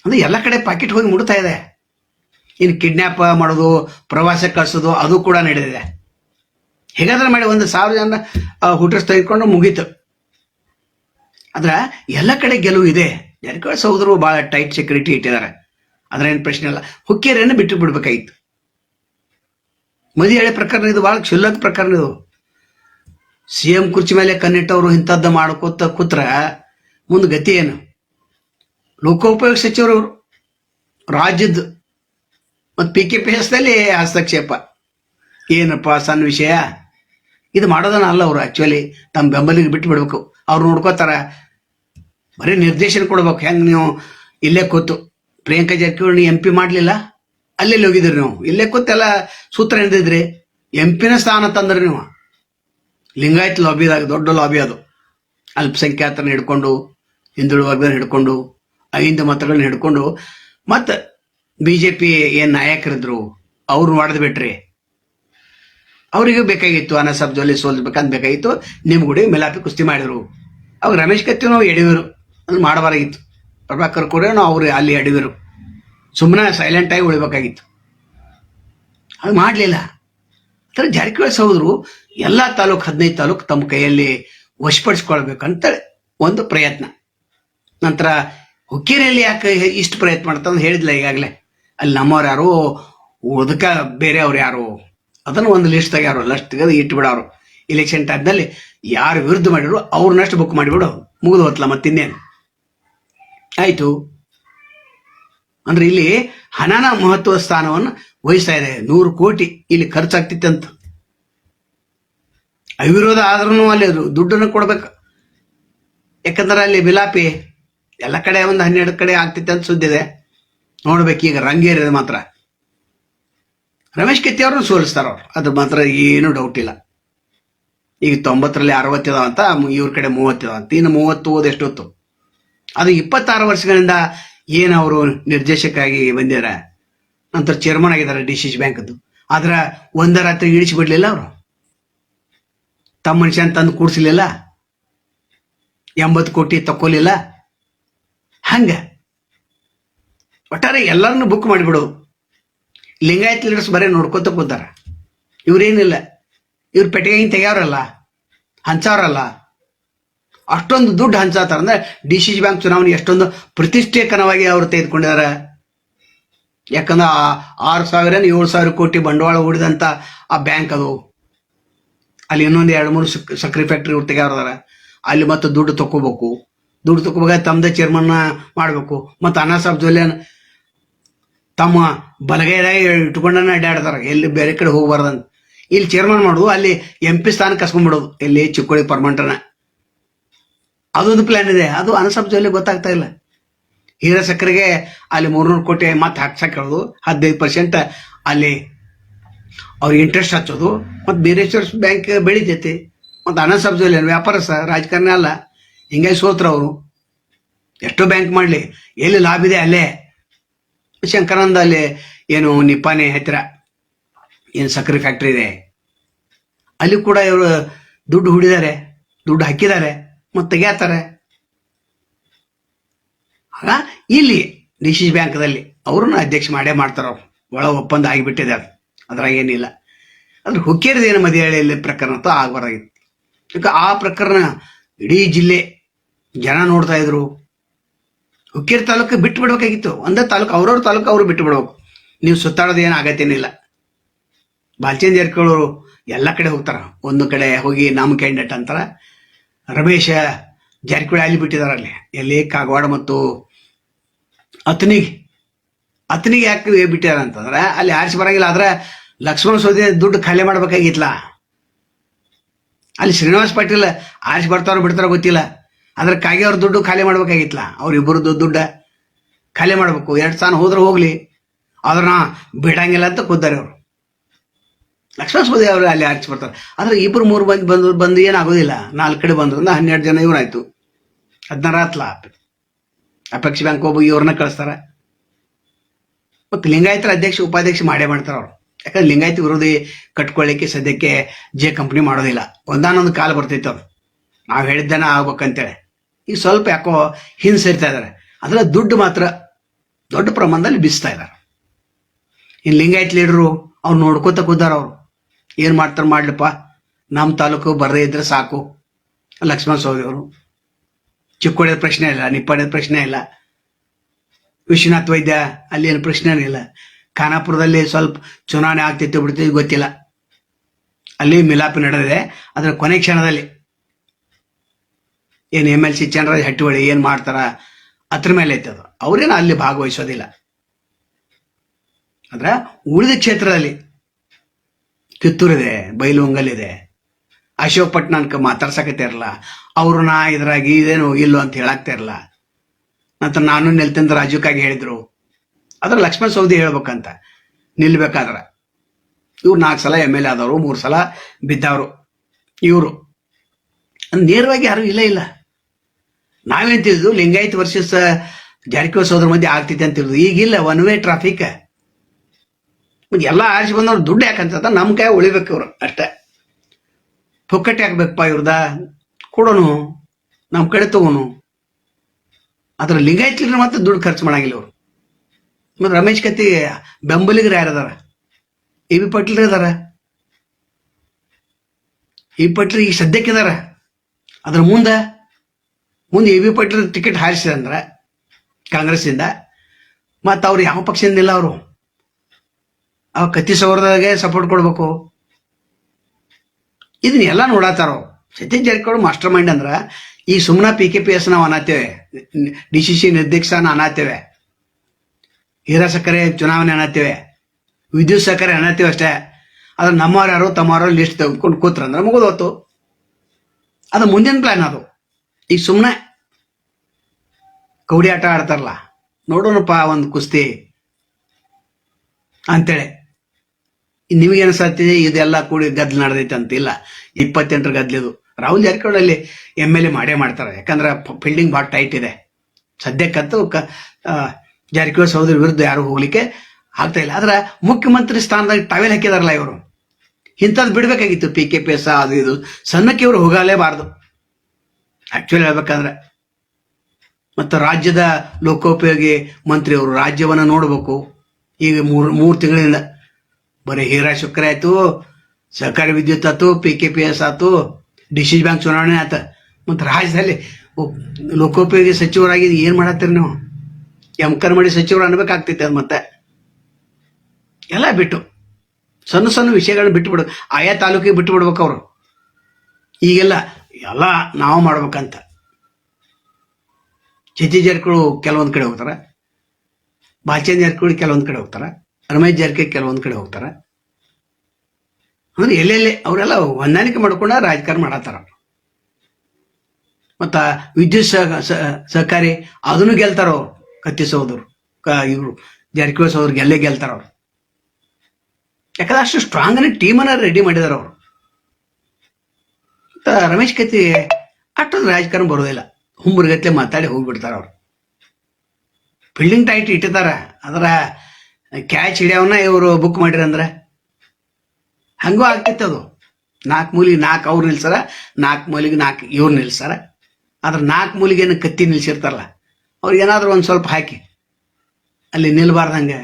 ಅಂದ್ರೆ ಎಲ್ಲ ಕಡೆ ಪ್ಯಾಕೆಟ್ ಹೋಗಿ ಮುಡ್ತಾ ಇದೆ. ಇನ್ನು ಕಿಡ್ನ್ಯಾಪ್ ಮಾಡೋದು ಪ್ರವಾಸಕ್ಕೆ ಕಳ್ಸೋದು, ಅದು ಕೂಡ ನಡೆದಿದೆ. ಹೇಗಾದ್ರೆ ಮಾಡಿ ಒಂದು ಸಾವಿರ ಜನ ಹುಟ್ಟರ್ಸ್ ತೆಗೆದುಕೊಂಡು ಮುಗೀತು. ಆದ್ರೆ ಎಲ್ಲ ಕಡೆ ಗೆಲುವು ಇದೆ. ಜಾರಕಿಹೊಳಿ ಸಹೋದರು ಬಹಳ ಟೈಟ್ ಸೆಕ್ಯೂರಿಟಿ ಇಟ್ಟಿದ್ದಾರೆ. ಅದ್ರ ಏನು ಪ್ರಶ್ನೆ ಇಲ್ಲ. ಹುಕ್ಕೇರಿಯನ್ನು ಬಿಟ್ಟು ಬಿಡ್ಬೇಕಾಗಿತ್ತು ಮದಿ ಹಳೆ ಪ್ರಕರಣ ಇದು, ಬಹಳ ಕ್ಷುಲ್ಲಕ ಪ್ರಕರಣ ಇದು. ಸಿ ಎಂ ಕುರ್ಚಿ ಮೇಲೆ ಕಣ್ಣಿಟ್ಟವರು ಇಂಥದ್ದು ಮಾಡ್ಕೋತ ಕೂತ್ರ ಮುಂದೆ ಗತಿ ಏನು? ಲೋಕೋಪಯೋಗ ಸಚಿವರು ರಾಜ್ಯದ ಮತ್ತು ಪಿ ಕೆ ಪಿ ಎಸ್ದಲ್ಲಿ ಹಸ್ತಕ್ಷೇಪ. ಏನಪ್ಪ ಸಣ್ಣ ವಿಷಯ? ಇದು ಮಾಡೋದನ್ನ ಅಲ್ಲ ಅವರು ಆ್ಯಕ್ಚುಲಿ ತಮ್ಮ ಬೆಂಬಲಿಗೆ ಬಿಟ್ಟು ಬಿಡ್ಬೇಕು ಅವ್ರು ನೋಡ್ಕೋತಾರ ಬರೀ ನಿರ್ದೇಶನ ಕೊಡ್ಬೇಕು. ಹೆಂಗೆ ನೀವು ಇಲ್ಲೇ ಕೂತು? ಪ್ರಿಯಾಂಕಾ ಜಾರಕಿಹೊಳಿ ಎಂ ಪಿ ಮಾಡಲಿಲ್ಲ? ಅಲ್ಲೆಲ್ಲಿ ಹೋಗಿದ್ರಿ ನೀವು? ಇಲ್ಲೇ ಕೂತೆಲ್ಲ ಸೂತ್ರ ಹಿಡಿದಿದ್ರಿ. ಎಂ ಪಿನ ಸ್ಥಾನ ತಂದ್ರಿ ನೀವು. ಲಿಂಗಾಯತ್ ಲಾಬಿದಾಗ ದೊಡ್ಡ ಲಾಬಿ ಅದು. ಅಲ್ಪಸಂಖ್ಯಾತರನ್ನ ಹಿಡ್ಕೊಂಡು, ಹಿಂದುಳಿದ ವರ್ಗದನ್ನ ಹಿಡ್ಕೊಂಡು, ಐಂದ ಮತಗಳನ್ನ ಹಿಡ್ಕೊಂಡು, ಮತ್ತು ಬಿ ಜೆ ಪಿ ಏನು ನಾಯಕರಿದ್ರು. ಅವ್ರು ಮಾಡಿದ್ಬಿಟ್ರಿ ಬಿಟ್ರಿ. ಅವರಿಗೂ ಬೇಕಾಗಿತ್ತು ಅನ್ನ ಸಬ್ಜಲ್ಲಿ ಸೋಲ್ಬೇಕಂತ ಬೇಕಾಗಿತ್ತು. ನಿಮ್ಗುಡಿ ಮಿಲಾಪಿ ಕುಸ್ತಿ ಮಾಡಿದ್ರು. ಅವ್ರು ರಮೇಶ್ ಕತ್ತಿ ನಾವು ಎಡವಿರು. ಅದು ಮಾಡಬಾರಾಗಿತ್ತು. ಪ್ರಭಾಕರ್ ಕೂಡ ಅವರು ಅಲ್ಲಿ ಎಡವಿರು. ಸುಮ್ಮನೆ ಸೈಲೆಂಟಾಗಿ ಉಳಿಬೇಕಾಗಿತ್ತು. ಅದು ಮಾಡಲಿಲ್ಲ. ಥರ ಜಾರಕಿಹೊಳಿ ಸಹೋದರು ಎಲ್ಲ ತಾಲೂಕು ಹದಿನೈದು ತಾಲೂಕು ತಮ್ಮ ಕೈಯಲ್ಲಿ ವಶಪಡಿಸ್ಕೊಳ್ಬೇಕಂತ ಒಂದು ಪ್ರಯತ್ನ. ನಂತರ ಹುಕ್ಕೇರಿಯಲ್ಲಿ ಯಾಕೆ ಇಷ್ಟು ಪ್ರಯತ್ನ ಮಾಡ್ತಾ ಹೇಳಿದ್ಲ ಈಗಾಗಲೇ. ಅಲ್ಲಿ ನಮ್ಮವ್ರು ಯಾರು ಉದಕ ಬೇರೆಯವ್ರು ಯಾರು? ಅದನ್ನು ಒಂದು ಲಿಸ್ಟ್ ತೆಗ್ಯಾರು ಲಿಸ್ಟ್ ತೆಗೆದು ಇಟ್ಬಿಡೋರು. ಇಲೆಕ್ಷನ್ ಟೈಮ್ನಲ್ಲಿ ಯಾರು ವಿರುದ್ಧ ಮಾಡಿದ್ರು ಅವ್ರನ್ನಷ್ಟು ಬುಕ್ ಮಾಡಿಬಿಡು, ಮುಗಿದು ಹೋತ್ಲ ಮತ್ತಿನ್ನೇನು? ಆಯಿತು. ಅಂದ್ರೆ ಇಲ್ಲಿ ಹಣನ ಮಹತ್ವ ಸ್ಥಾನವನ್ನು ವಹಿಸ್ತಾ ಇದೆ. ನೂರು ಕೋಟಿ ಇಲ್ಲಿ ಖರ್ಚಾಗ್ತಿತ್ತಂತ ಅವಿರೋಧ ಆದ್ರೂ ಅಲ್ಲಿ ದುಡ್ಡನ್ನು ಕೊಡ್ಬೇಕು. ಯಾಕಂದ್ರೆ ಅಲ್ಲಿ ಬಿಲಾಪಿ ಎಲ್ಲ ಕಡೆ ಒಂದು ಹನ್ನೆರಡು ಕಡೆ ಆಗ್ತಿತ್ತು ಅಂತ ಸುದ್ದಿದೆ. ನೋಡ್ಬೇಕು ಈಗ ರಂಗೇರಿದ ಮಾತ್ರ. ರಮೇಶ್ ಕೆತ್ತಿ ಅವ್ರನ್ನ ಸೋಲಿಸ್ತಾರ ಅವ್ರು. ಅದು ಮಾತ್ರ ಏನು ಡೌಟ್ ಇಲ್ಲ. ಈಗ ತೊಂಬತ್ತರಲ್ಲಿ ಅರವತ್ತಿದಾವ ಅಂತ ಇವ್ರ ಕಡೆ ಮೂವತ್ತಿದಾವ ಅಂತ. ಇನ್ನು ಮೂವತ್ತು ಓದ್ ಎಷ್ಟೊತ್ತು? ಅದು ಇಪ್ಪತ್ತಾರು ವರ್ಷಗಳಿಂದ ಏನು ಅವರು ನಿರ್ದೇಶಕಾಗಿ ಬಂದಿರ ನಂತರ ಚೇರ್ಮನ್ ಆಗಿದ್ದಾರೆ ಡಿ ಸಿ ಸಿ ಬ್ಯಾಂಕದ್ದು ಆದ್ರೆ ಒಂದ ರಾತ್ರಿ ಇಳಿಸಿ ಬಿಡ್ಲಿಲ್ಲ ಅವರು? ತಮ್ಮ ಮನುಷ್ಯನ ತಂದು ಕೂಡಿಸ್ಲಿಲ್ಲ? ಎಂಬತ್ತು ಕೋಟಿ ತಕ್ಕೊಲಿಲ್ಲ? ಹಂಗ. ಒಟ್ಟಾರೆ ಎಲ್ಲರನ್ನು ಬುಕ್ ಮಾಡಿಬಿಡು. ಲಿಂಗಾಯತ್ ಲೀಡರ್ಸ್ ಬರೀ ನೋಡ್ಕೊತ ಕೂತಾರ. ಇವ್ರೇನಿಲ್ಲ. ಇವ್ರು ಪೆಟ್ಟಿಗೆ ತೆಗ್ಯಾವ್ರಲ್ಲ, ಹಂಚವ್ರಲ್ಲ. ಅಷ್ಟೊಂದು ದುಡ್ಡು ಹಂಚಾತಾರ. ಅಂದ್ರೆ ಡಿ ಸಿ ಬ್ಯಾಂಕ್ ಚುನಾವಣೆ ಎಷ್ಟೊಂದು ಪ್ರತಿಷ್ಠೇಕನವಾಗಿ ಅವರು ತೆಗೆದುಕೊಂಡಿದ್ದಾರೆ ಯಾಕಂದ್ರೆ ಆ ಆರು ಸಾವಿರ ಏಳು ಸಾವಿರ ಕೋಟಿ ಬಂಡವಾಳ ಹೂಡಿದಂಥ ಆ ಬ್ಯಾಂಕ್ ಅದು. ಅಲ್ಲಿ ಇನ್ನೊಂದು ಎರಡು ಮೂರು ಸಕ್, ಸಕ್ರೆ ಫ್ಯಾಕ್ಟ್ರಿ ಇವ್ರು ತೆಗ್ಯಾರದಾರ ಅಲ್ಲಿ ಮತ್ತೆ ದುಡ್ಡು ತಗೋಬೇಕು ದುಡ್ಡು ತಗೋಬೇಕಾದ್ರೆ ತಮ್ಮದೇ ಚೇರ್ಮನ್ನ ಮಾಡಬೇಕು. ಮತ್ತು ಅನಾಸಾಬ್ ಜೊಲ್ಲೆನ್ ತಮ್ಮ ಬಲಗೈದಾಗ ಇಟ್ಕೊಂಡನ ಅಡ್ಡಾಡ್ತಾರ. ಎಲ್ಲಿ ಬೇರೆ ಕಡೆ ಹೋಗ್ಬಾರ್ದಂತ. ಇಲ್ಲಿ ಚೇರ್ಮನ್ ಮಾಡೋದು, ಅಲ್ಲಿ ಎಂ ಪಿ ಸ್ಥಾನ ಕಸ್ಕೊಂಡ್ಬಿಡೋದು ಇಲ್ಲಿ ಚಿಕ್ಕೋಳಿ ಪರ್ಮಂಟನ ಅದೊಂದು ಪ್ಲಾನ್ ಇದೆ. ಅದು ಅನಸಬ್ ಜೊಲ್ಲೆ ಗೊತ್ತಾಗ್ತಾ ಇಲ್ಲ. ಹೀರ ಸಕ್ಕರೆಗೆ ಅಲ್ಲಿ ಮೂರ್ನೂರು ಕೋಟಿ ಮತ್ತೆ ಹಾಕ್ಸಕ್ಕೆ ಹೇಳೋದು. ಹದಿನೈದು ಪರ್ಸೆಂಟ್ ಅಲ್ಲಿ ಅವ್ರಿಗೆ ಇಂಟ್ರೆಸ್ಟ್ ಹಚ್ಚೋದು. ಮತ್ತು ಬೀರೇಶ್ವರ ಬ್ಯಾಂಕ್ ಬೆಳಿತೈತಿ. ಮತ್ತು ಅನಸಬ್ ವ್ಯಾಪಾರ ಸರ್ ರಾಜಕಾರಣ ಅಲ್ಲ. ಹಿಂಗಾಗಿ ಸೋತ್ರ ಅವರು. ಎಷ್ಟೋ ಬ್ಯಾಂಕ್ ಮಾಡಲಿ. ಎಲ್ಲಿ ಲಾಭ ಇದೆ ಅಲ್ಲೇ. ಶಂಕರಾನಂದ ಅಲ್ಲಿ ಏನು ನಿಪ್ಪಾನೆ ಹತ್ತಿರ ಏನು ಸಕ್ಕರೆ ಫ್ಯಾಕ್ಟ್ರಿ ಇದೆ. ಅಲ್ಲಿ ಕೂಡ ಇವರು ದುಡ್ಡು ಹುಡಿದಾರೆ ದುಡ್ಡು ಹಾಕಿದ್ದಾರೆ, ಮತ್ತೆ ತೆಗೆಯತ್ತಾರೆ ಆಗ ಇಲ್ಲಿ ಡಿ ಸಿ ಬ್ಯಾಂಕ್ದಲ್ಲಿ ಅವ್ರನ್ನ ಅಧ್ಯಕ್ಷ ಮಾಡೇ ಮಾಡ್ತಾರ ಅವ್ರು. ಒಳ ಒಪ್ಪಂದ ಆಗಿಬಿಟ್ಟಿದೆ ಅದು. ಅದ್ರಾಗ ಏನಿಲ್ಲ. ಅದ್ರ ಹುಕ್ಕೇರಿದ ಏನು ಮದುವೆಯಲ್ಲಿ ಪ್ರಕರಣ ಅಂತೂ ಆಗಬಾರ್ದಾಗಿತ್ತು. ಯಾಕ ಆ ಪ್ರಕರಣ ಇಡೀ ಜಿಲ್ಲೆ ಜನ ನೋಡ್ತಾ ಇದ್ರು. ಹುಕ್ಕೇರಿ ತಾಲೂಕು ಬಿಟ್ಟು ಬಿಡ್ಬೇಕಾಗಿತ್ತು. ಒಂದೇ ತಾಲೂಕು, ಅವ್ರವ್ರ ತಾಲೂಕು ಅವ್ರು ಬಿಟ್ಟು ಬಿಡ್ಬೇಕು. ನೀವು ಸುತ್ತಾಡೋದು ಏನು ಆಗತ್ತೇನಿಲ್ಲ. ಬಾಲ್ಚಂದ್ ಜಾರಕಿಹೊಳಿ ಎಲ್ಲ ಕಡೆ ಹೋಗ್ತಾರ. ಒಂದು ಕಡೆ ಹೋಗಿ ನಮ್ಮ ಕ್ಯಾಂಡಿಡೇಟ್ ಅಂತಾರ. ರಮೇಶ ಜಾರಕಿಹೊಳಿ ಅಲ್ಲಿ ಬಿಟ್ಟಿದಾರ ಅಲ್ಲಿ. ಎಲ್ಲಿ? ಕಾಗವಾಡ ಮತ್ತು ಅತ್ನಿಗೆ ಅತ್ನಿಗೆ ಯಾಕೆ ಬಿಟ್ಟಾರ ಅಂತಂದ್ರೆ, ಅಲ್ಲಿ ಆರಿಸಿ ಬರಂಗಿಲ್ಲ. ಆದ್ರೆ ಲಕ್ಷ್ಮಣ ಸೌದಿ ದುಡ್ಡು ಖಾಲಿ ಮಾಡ್ಬೇಕಾಗಿತ್ತಲ್ಲ. ಅಲ್ಲಿ ಶ್ರೀನಿವಾಸ್ ಪಾಟೀಲ್ ಆರಿಸಿ ಬರ್ತಾರೋ ಬಿಡ್ತಾರೋ ಗೊತ್ತಿಲ್ಲ. ಆದ್ರೆ ಕಾಗೆ ಅವ್ರ ದುಡ್ಡು ಖಾಲಿ ಮಾಡ್ಬೇಕಾಗಿತ್ತಲ್ಲ ಅವ್ರಿಬ್ಬರದ್ದು ದುಡ್ಡ ಖಾಲಿ ಮಾಡ್ಬೇಕು. ಎರಡು ಸ್ಥಾನ ಹೋದ್ರೆ ಹೋಗ್ಲಿ ಅದ್ರ ಬಿಡಂಗಿಲ್ಲ ಅಂತ ಕೂತಾರೆ ಅವರು. ಲಕ್ಷ್ಮಣ ಸೋದಿ ಅವರು ಅಲ್ಲಿ ಆರಿಸಿ ಬರ್ತಾರೆ. ಆದ್ರೆ ಇಬ್ಬರು ಮೂರು ಮಂದಿ ಬಂದು ಬಂದು ಏನಾಗೋದಿಲ್ಲ. ನಾಲ್ಕು ಕಡೆ ಬಂದ್ರಿಂದ ಹನ್ನೆರಡು ಜನ ಇವರಾಯ್ತು. ಹದಿನಾರು ಹತ್ಲ ಅಪೇಕ್ಷ ಬ್ಯಾಂಕ್ ಹೋಗಿ ಇವ್ರನ್ನ ಕಳಿಸ್ತಾರೆ. ಮತ್ತು ಲಿಂಗಾಯತರ ಅಧ್ಯಕ್ಷ, ಉಪಾಧ್ಯಕ್ಷ ಮಾಡೇ ಮಾಡ್ತಾರೆ ಅವರು. ಯಾಕಂದ್ರೆ ಲಿಂಗಾಯತ ವಿರೋಧಿ ಕಟ್ಕೊಳ್ಳಿಕ್ಕೆ ಸದ್ಯಕ್ಕೆ ಜೆ ಕಂಪ್ನಿ ಮಾಡೋದಿಲ್ಲ. ಒಂದಾನೊಂದು ಕಾಲ ಬರ್ತೈತೆ ಅವ್ರು ನಾವು ಹೇಳಿದ್ದನ ಆಗ್ಬೇಕಂತೇಳಿ. ಈಗ ಸ್ವಲ್ಪ ಯಾಕೋ ಹಿಂಸರಿತಾ ಇದ್ದಾರೆ. ಅದರ ದುಡ್ಡು ಮಾತ್ರ ದೊಡ್ಡ ಪ್ರಮಾಣದಲ್ಲಿ ಬಿಸ್ತಾ ಇದ್ದಾರೆ. ಇನ್ನು ಲಿಂಗಾಯತ್ ಲೀಡರು ಅವ್ರು ನೋಡ್ಕೋತ ಕೂತಾರ ಅವರು. ಏನು ಮಾಡ್ತಾರೆ ಮಾಡ್ಲಪ್ಪ. ನಮ್ಮ ತಾಲೂಕು ಬರದೇ ಇದ್ರೆ ಸಾಕು. ಲಕ್ಷ್ಮಣ ಸೌದಿ ಅವರು. ಚಿಕ್ಕೋಡಿದ ಪ್ರಶ್ನೆ ಇಲ್ಲ ನಿಪ್ಪಾಡಿದ ಪ್ರಶ್ನೆ ಇಲ್ಲ. ವಿಶ್ವನಾಥ್ ವೈದ್ಯ, ಅಲ್ಲಿ ಏನು ಪ್ರಶ್ನೆ ಇಲ್ಲ. ಖಾನಾಪುರದಲ್ಲಿ ಸ್ವಲ್ಪ ಚುನಾವಣೆ ಆಗ್ತಿತ್ತು ಬಿಡ್ತೈತೆ ಗೊತ್ತಿಲ್ಲ. ಅಲ್ಲಿ ಮಿಲಾಪಿ ನಡೆದಿದೆ. ಅದರ ಕೊನೆ ಕ್ಷಣದಲ್ಲಿ ಏನು M L C Chandraraj Hattiholi ಏನು ಮಾಡ್ತಾರ, ಅದ್ರ ಮೇಲೆ ಐತೆ ಅದು. ಅವರೇನು ಅಲ್ಲಿ ಭಾಗವಹಿಸೋದಿಲ್ಲ. ಅಂದ್ರೆ ಉಳಿದ ಕ್ಷೇತ್ರದಲ್ಲಿ ಕಿತ್ತೂರಿದೆ ಇದೆ ಅಶೋಕ್ ಪಟ್ನಾನ್ಕ ಮಾತಾಡ್ಸಕತ್ತೆ ಇರಲ್ಲ ನಾ ಇದ್ರಾಗ ಇದೇನು ಇಲ್ಲೋ ಅಂತ ಹೇಳಾಕ್ತಾ ಇರಲ್ಲ ನಂತರ ನಾನು ನಿಲ್ತಂದ್ರೆ ರಾಜುಕಾಗಿ ಹೇಳಿದ್ರು. ಅದ್ರ ಲಕ್ಷ್ಮಣ ಸೌದಿ ಹೇಳ್ಬೇಕಂತ. ನಿಲ್ಬೇಕಾದ್ರೆ. ಇವ್ರು ನಾಲ್ಕು ಸಲ ಎಂ ಎಲ್ ಎ ಆದವರು, ಮೂರು ಸಲ ಬಿದ್ದವರು. ಇವರು. ನೇರವಾಗಿ ಯಾರು ಇಲ್ಲ ಇಲ್ಲ. ನಾವೇನ್ ತಿಳಿದು ಲಿಂಗಾಯತ್ ವರ್ಸಸ್ ಜಾರಕಿಹೊಳಿ ಸೋದರ ಮಧ್ಯೆ ಆಗ್ತಿದೆ ಅಂತ ತಿಳಿದು, ಈಗಿಲ್ಲ ಒನ್ ವೇ ಟ್ರಾಫಿಕ್ ಎಲ್ಲ ಆರಿಸಿ ಬಂದವ್ರು ದುಡ್ಡು ಯಾಕಂತ ನಮ್ಮ ಕೈ ಉಳಿಬೇಕು ಇವ್ರು ಅಷ್ಟೇ. ಪುಕ್ಕಟ್ಟೆ ಹಾಕ್ಬೇಕಪ್ಪ ಇವ್ರದ, ಕೊಡೋನು ನಮ್ಮ ಕಡೆ ತಗೋನು. ಅದ್ರ ಲಿಂಗಾಯತ್ ಲೀಡರ್ ಮಾತ್ರ ದುಡ್ಡು ಖರ್ಚು ಮಾಡಂಗಿಲ್ಲ ಇವರು. ಮತ್ತೆ ರಮೇಶ್ ಕತ್ತಿ ಬೆಂಬಲಿಗರು ಯಾರದಾರ ಎ ಬಿ ಪಾಟೀಲ್ ಇದಾರ? ಈ ಬಿ ಪಾಟೀಲ್ ಈಗ ಸದ್ಯಕ್ಕೆ ಇದಾರ? ಅದ್ರ ಮುಂದೆ ಮುಂದೆ ಎ ಬಿ ಪಾಟೀಲ್ ಟಿಕೆಟ್ ಹಾರಿಸಿದಂದ್ರೆ ಕಾಂಗ್ರೆಸ್ಸಿಂದ, ಮತ್ತು ಅವ್ರು ಯಾವ ಪಕ್ಷದಿಂದ ಇಲ್ಲ ಅವರು. ಅವ ಕತ್ತಿ ಸೌರದಾಗೆ ಸಪೋರ್ಟ್ ಕೊಡ್ಬೇಕು. ಇದನ್ನೆಲ್ಲ ನೋಡತ್ತಾರೋ ಸತೀಶ್ ಜಾರಕಿಹೊಳಿ ಮಾಸ್ಟರ್ ಮೈಂಡ್ ಅಂದ್ರ, ಈ ಸುಮ್ಮನ ಪಿ ಕೆ ಪಿ ಎಸ್ ನಾವು ಅನ್ನತ್ತೇವೆ ಡಿ ಸಿ ಸಿ ನಿರ್ದೇಶನ ಅನ್ನತ್ತೇವೆ ಹೀರಾ ಸಕ್ಕರೆ ಚುನಾವಣೆ ಅನ್ನತ್ತೇವೆ ವಿದ್ಯುತ್ ಸಕ್ಕರೆ ಅನ್ನತ್ತೇವೆ ಅಷ್ಟೇ. ಅದ್ರ ನಮ್ಮವ್ರು ಯಾರು ತಮ್ಮವ್ರು ಲಿಸ್ಟ್ ತೆಗೆದುಕೊಂಡು ಕೂತ್ರಂದ್ರೆ ಮುಗಿದೋತು. ಅದು ಮುಂದಿನ ಪ್ಲಾನ್ ಅದು. ಈಗ ಸುಮ್ಮನೆ ಕೌಡಿ ಆಟ ಆಡ್ತಾರಲ್ಲ, ನೋಡೋಣಪ್ಪ ಒಂದು ಕುಸ್ತಿ ಅಂತೇಳಿ. ನಿಮಗೆ ಅನ್ಸತ್ತಿದೆ ಇದೆಲ್ಲ ಕೂಡಿ ಗದ್ದಲು ನಡೆದೈತೆ ಅಂತಿಲ್ಲ. ಇಪ್ಪತ್ತೆಂಟರ ಗದ್ದಲಿದು Rahul Jarkiholi M L A ಮಾಡೇ ಮಾಡ್ತಾರೆ. ಯಾಕಂದ್ರೆ ಫೀಲ್ಡಿಂಗ್ ಭಾಳ ಟೈಟ್ ಇದೆ. ಸದ್ಯಕ್ಕಂತೂ ಕ ಜಾರಕಿಹೊಳಿ ವಿರುದ್ಧ ಯಾರು ಹೋಗ್ಲಿಕ್ಕೆ ಆಗ್ತಾ ಇಲ್ಲ. ಆದ್ರೆ ಮುಖ್ಯಮಂತ್ರಿ ಸ್ಥಾನದಾಗ ಟಾವೆಲ್ ಹಾಕಿದಾರಲ್ಲ ಇವರು. ಇಂಥದ್ದು ಬಿಡ್ಬೇಕಾಗಿತ್ತು ಪಿ ಕೆ ಪಿ ಎಸ್ ಅದು ಇದು. ಸಣ್ಣಕ್ಕೆ ಇವರು ಹೋಗಲೇಬಾರ್ದು. ಆಕ್ಚುಲಿ ಹೇಳ್ಬೇಕಂದ್ರೆ ಮತ್ತು ರಾಜ್ಯದ ಲೋಕೋಪಯೋಗಿ ಮಂತ್ರಿಯವರು ರಾಜ್ಯವನ್ನು ನೋಡಬೇಕು. ಈಗ ಮೂರು ಮೂರು ತಿಂಗಳಿಂದ ಬರೀ ಹೀರಾ ಶುಕ್ರ ಆಯಿತು, ಸರ್ಕಾರಿ ವಿದ್ಯುತ್ ಆಯ್ತು ಪಿ ಕೆ ಪಿ ಎಸ್ ಆಯ್ತು ಡಿ ಸಿ ಬ್ಯಾಂಕ್ ಚುನಾವಣೆ ಆಯ್ತು. ಮತ್ತು ರಾಜ್ಯದಲ್ಲಿ ಲೋಕೋಪಯೋಗಿ ಸಚಿವರಾಗಿ ಏನು ಮಾಡತ್ತೀರಿ ನೀವು? ಎಮ್ಕರ್ ಮಾಡಿ ಸಚಿವರು ಅನ್ಬೇಕಾಗ್ತೈತೆ ಅದು ಮತ್ತೆ. ಎಲ್ಲ ಬಿಟ್ಟು, ಸಣ್ಣ ಸಣ್ಣ ವಿಷಯಗಳನ್ನ ಬಿಟ್ಟು ಬಿಡು ಆಯಾ ತಾಲೂಕಿಗೆ ಬಿಟ್ಟು ಬಿಡ್ಬೇಕು ಅವರು. ಈಗೆಲ್ಲ ಎಲ್ಲ ನಾವು ಮಾಡ್ಬೇಕಂತ. ಸತೀಶ್ ಜರ್ಕಳು ಕೆಲವೊಂದು ಕಡೆ ಹೋಗ್ತಾರೆ. ಬಾಚನ್ ಜರ್ಕಳು ಕೆಲವೊಂದು ಕಡೆ ಹೋಗ್ತಾರೆ. ರಮೇಶ್ ಜರ್ಕೆ ಕೆಲವೊಂದು ಕಡೆ ಹೋಗ್ತಾರೆ. ಅಂದ್ರೆ ಎಲ್ಲೆಲ್ಲಿ ಅವರೆಲ್ಲ ಹೊಂದಾಣಿಕೆ ಮಾಡ್ಕೊಂಡ ರಾಜಕಾರಣ ಮಾಡತ್ತಾರ. ಮತ್ತ ವಿದ್ಯುತ್ ಸಹ ಸಹಕಾರಿ ಅದನ್ನು ಗೆಲ್ತಾರ ಅವ್ರು. ಕತ್ತಿ ಸಹೋದರು ಇವರು, ಜಾರಕಿಹೊಳಿ ಸಹೋದರ್ ಗೆಲ್ಲೇ ಗೆಲ್ತಾರ ಅವ್ರು. ಯಾಕಂದ್ರೆ ಅಷ್ಟು ಸ್ಟ್ರಾಂಗ್ ಅನ್ನ ಟೀಮನ್ನ ರೆಡಿ ಮಾಡಿದಾರ ಅವರು. ರಮೇಶ್ ಕತ್ತಿ ಅಷ್ಟೊಂದು ರಾಜಕಾರಣ ಬರೋದಿಲ್ಲ. ಹುಂಬರ್ಗತ್ಲೆ ಮಾತಾಡಿ ಹೋಗ್ಬಿಡ್ತಾರ ಅವ್ರು. ಫೀಲ್ಡಿಂಗ್ ಟೈಟ್ ಇಟ್ಟಿದಾರ. ಅದರ ಕ್ಯಾಚ್ ಹಿಡಿಯವನ್ನ ಇವರು ಬುಕ್ ಮಾಡಿರಂದ್ರೆ ಹಂಗೂ ಆಗ್ತಿತ್ತು ಅದು. ನಾಲ್ಕು ಮೂಲಿಗೆ ನಾಲ್ಕು ಅವ್ರು ನಿಲ್ಸಾರ ನಾಲ್ಕು ಮೂಲಿಗೆ ನಾಲ್ಕು ಇವ್ರು ನಿಲ್ಸಾರ ಆದ್ರೆ ನಾಲ್ಕು ಏನು ಕತ್ತಿ ನಿಲ್ಸಿರ್ತಾರಲ್ಲ ಅವ್ರು ಏನಾದರೂ ಒಂದು ಸ್ವಲ್ಪ ಹಾಕಿ. ಅಲ್ಲಿ ನಿಲ್ಬಾರ್ದಂಗೆ.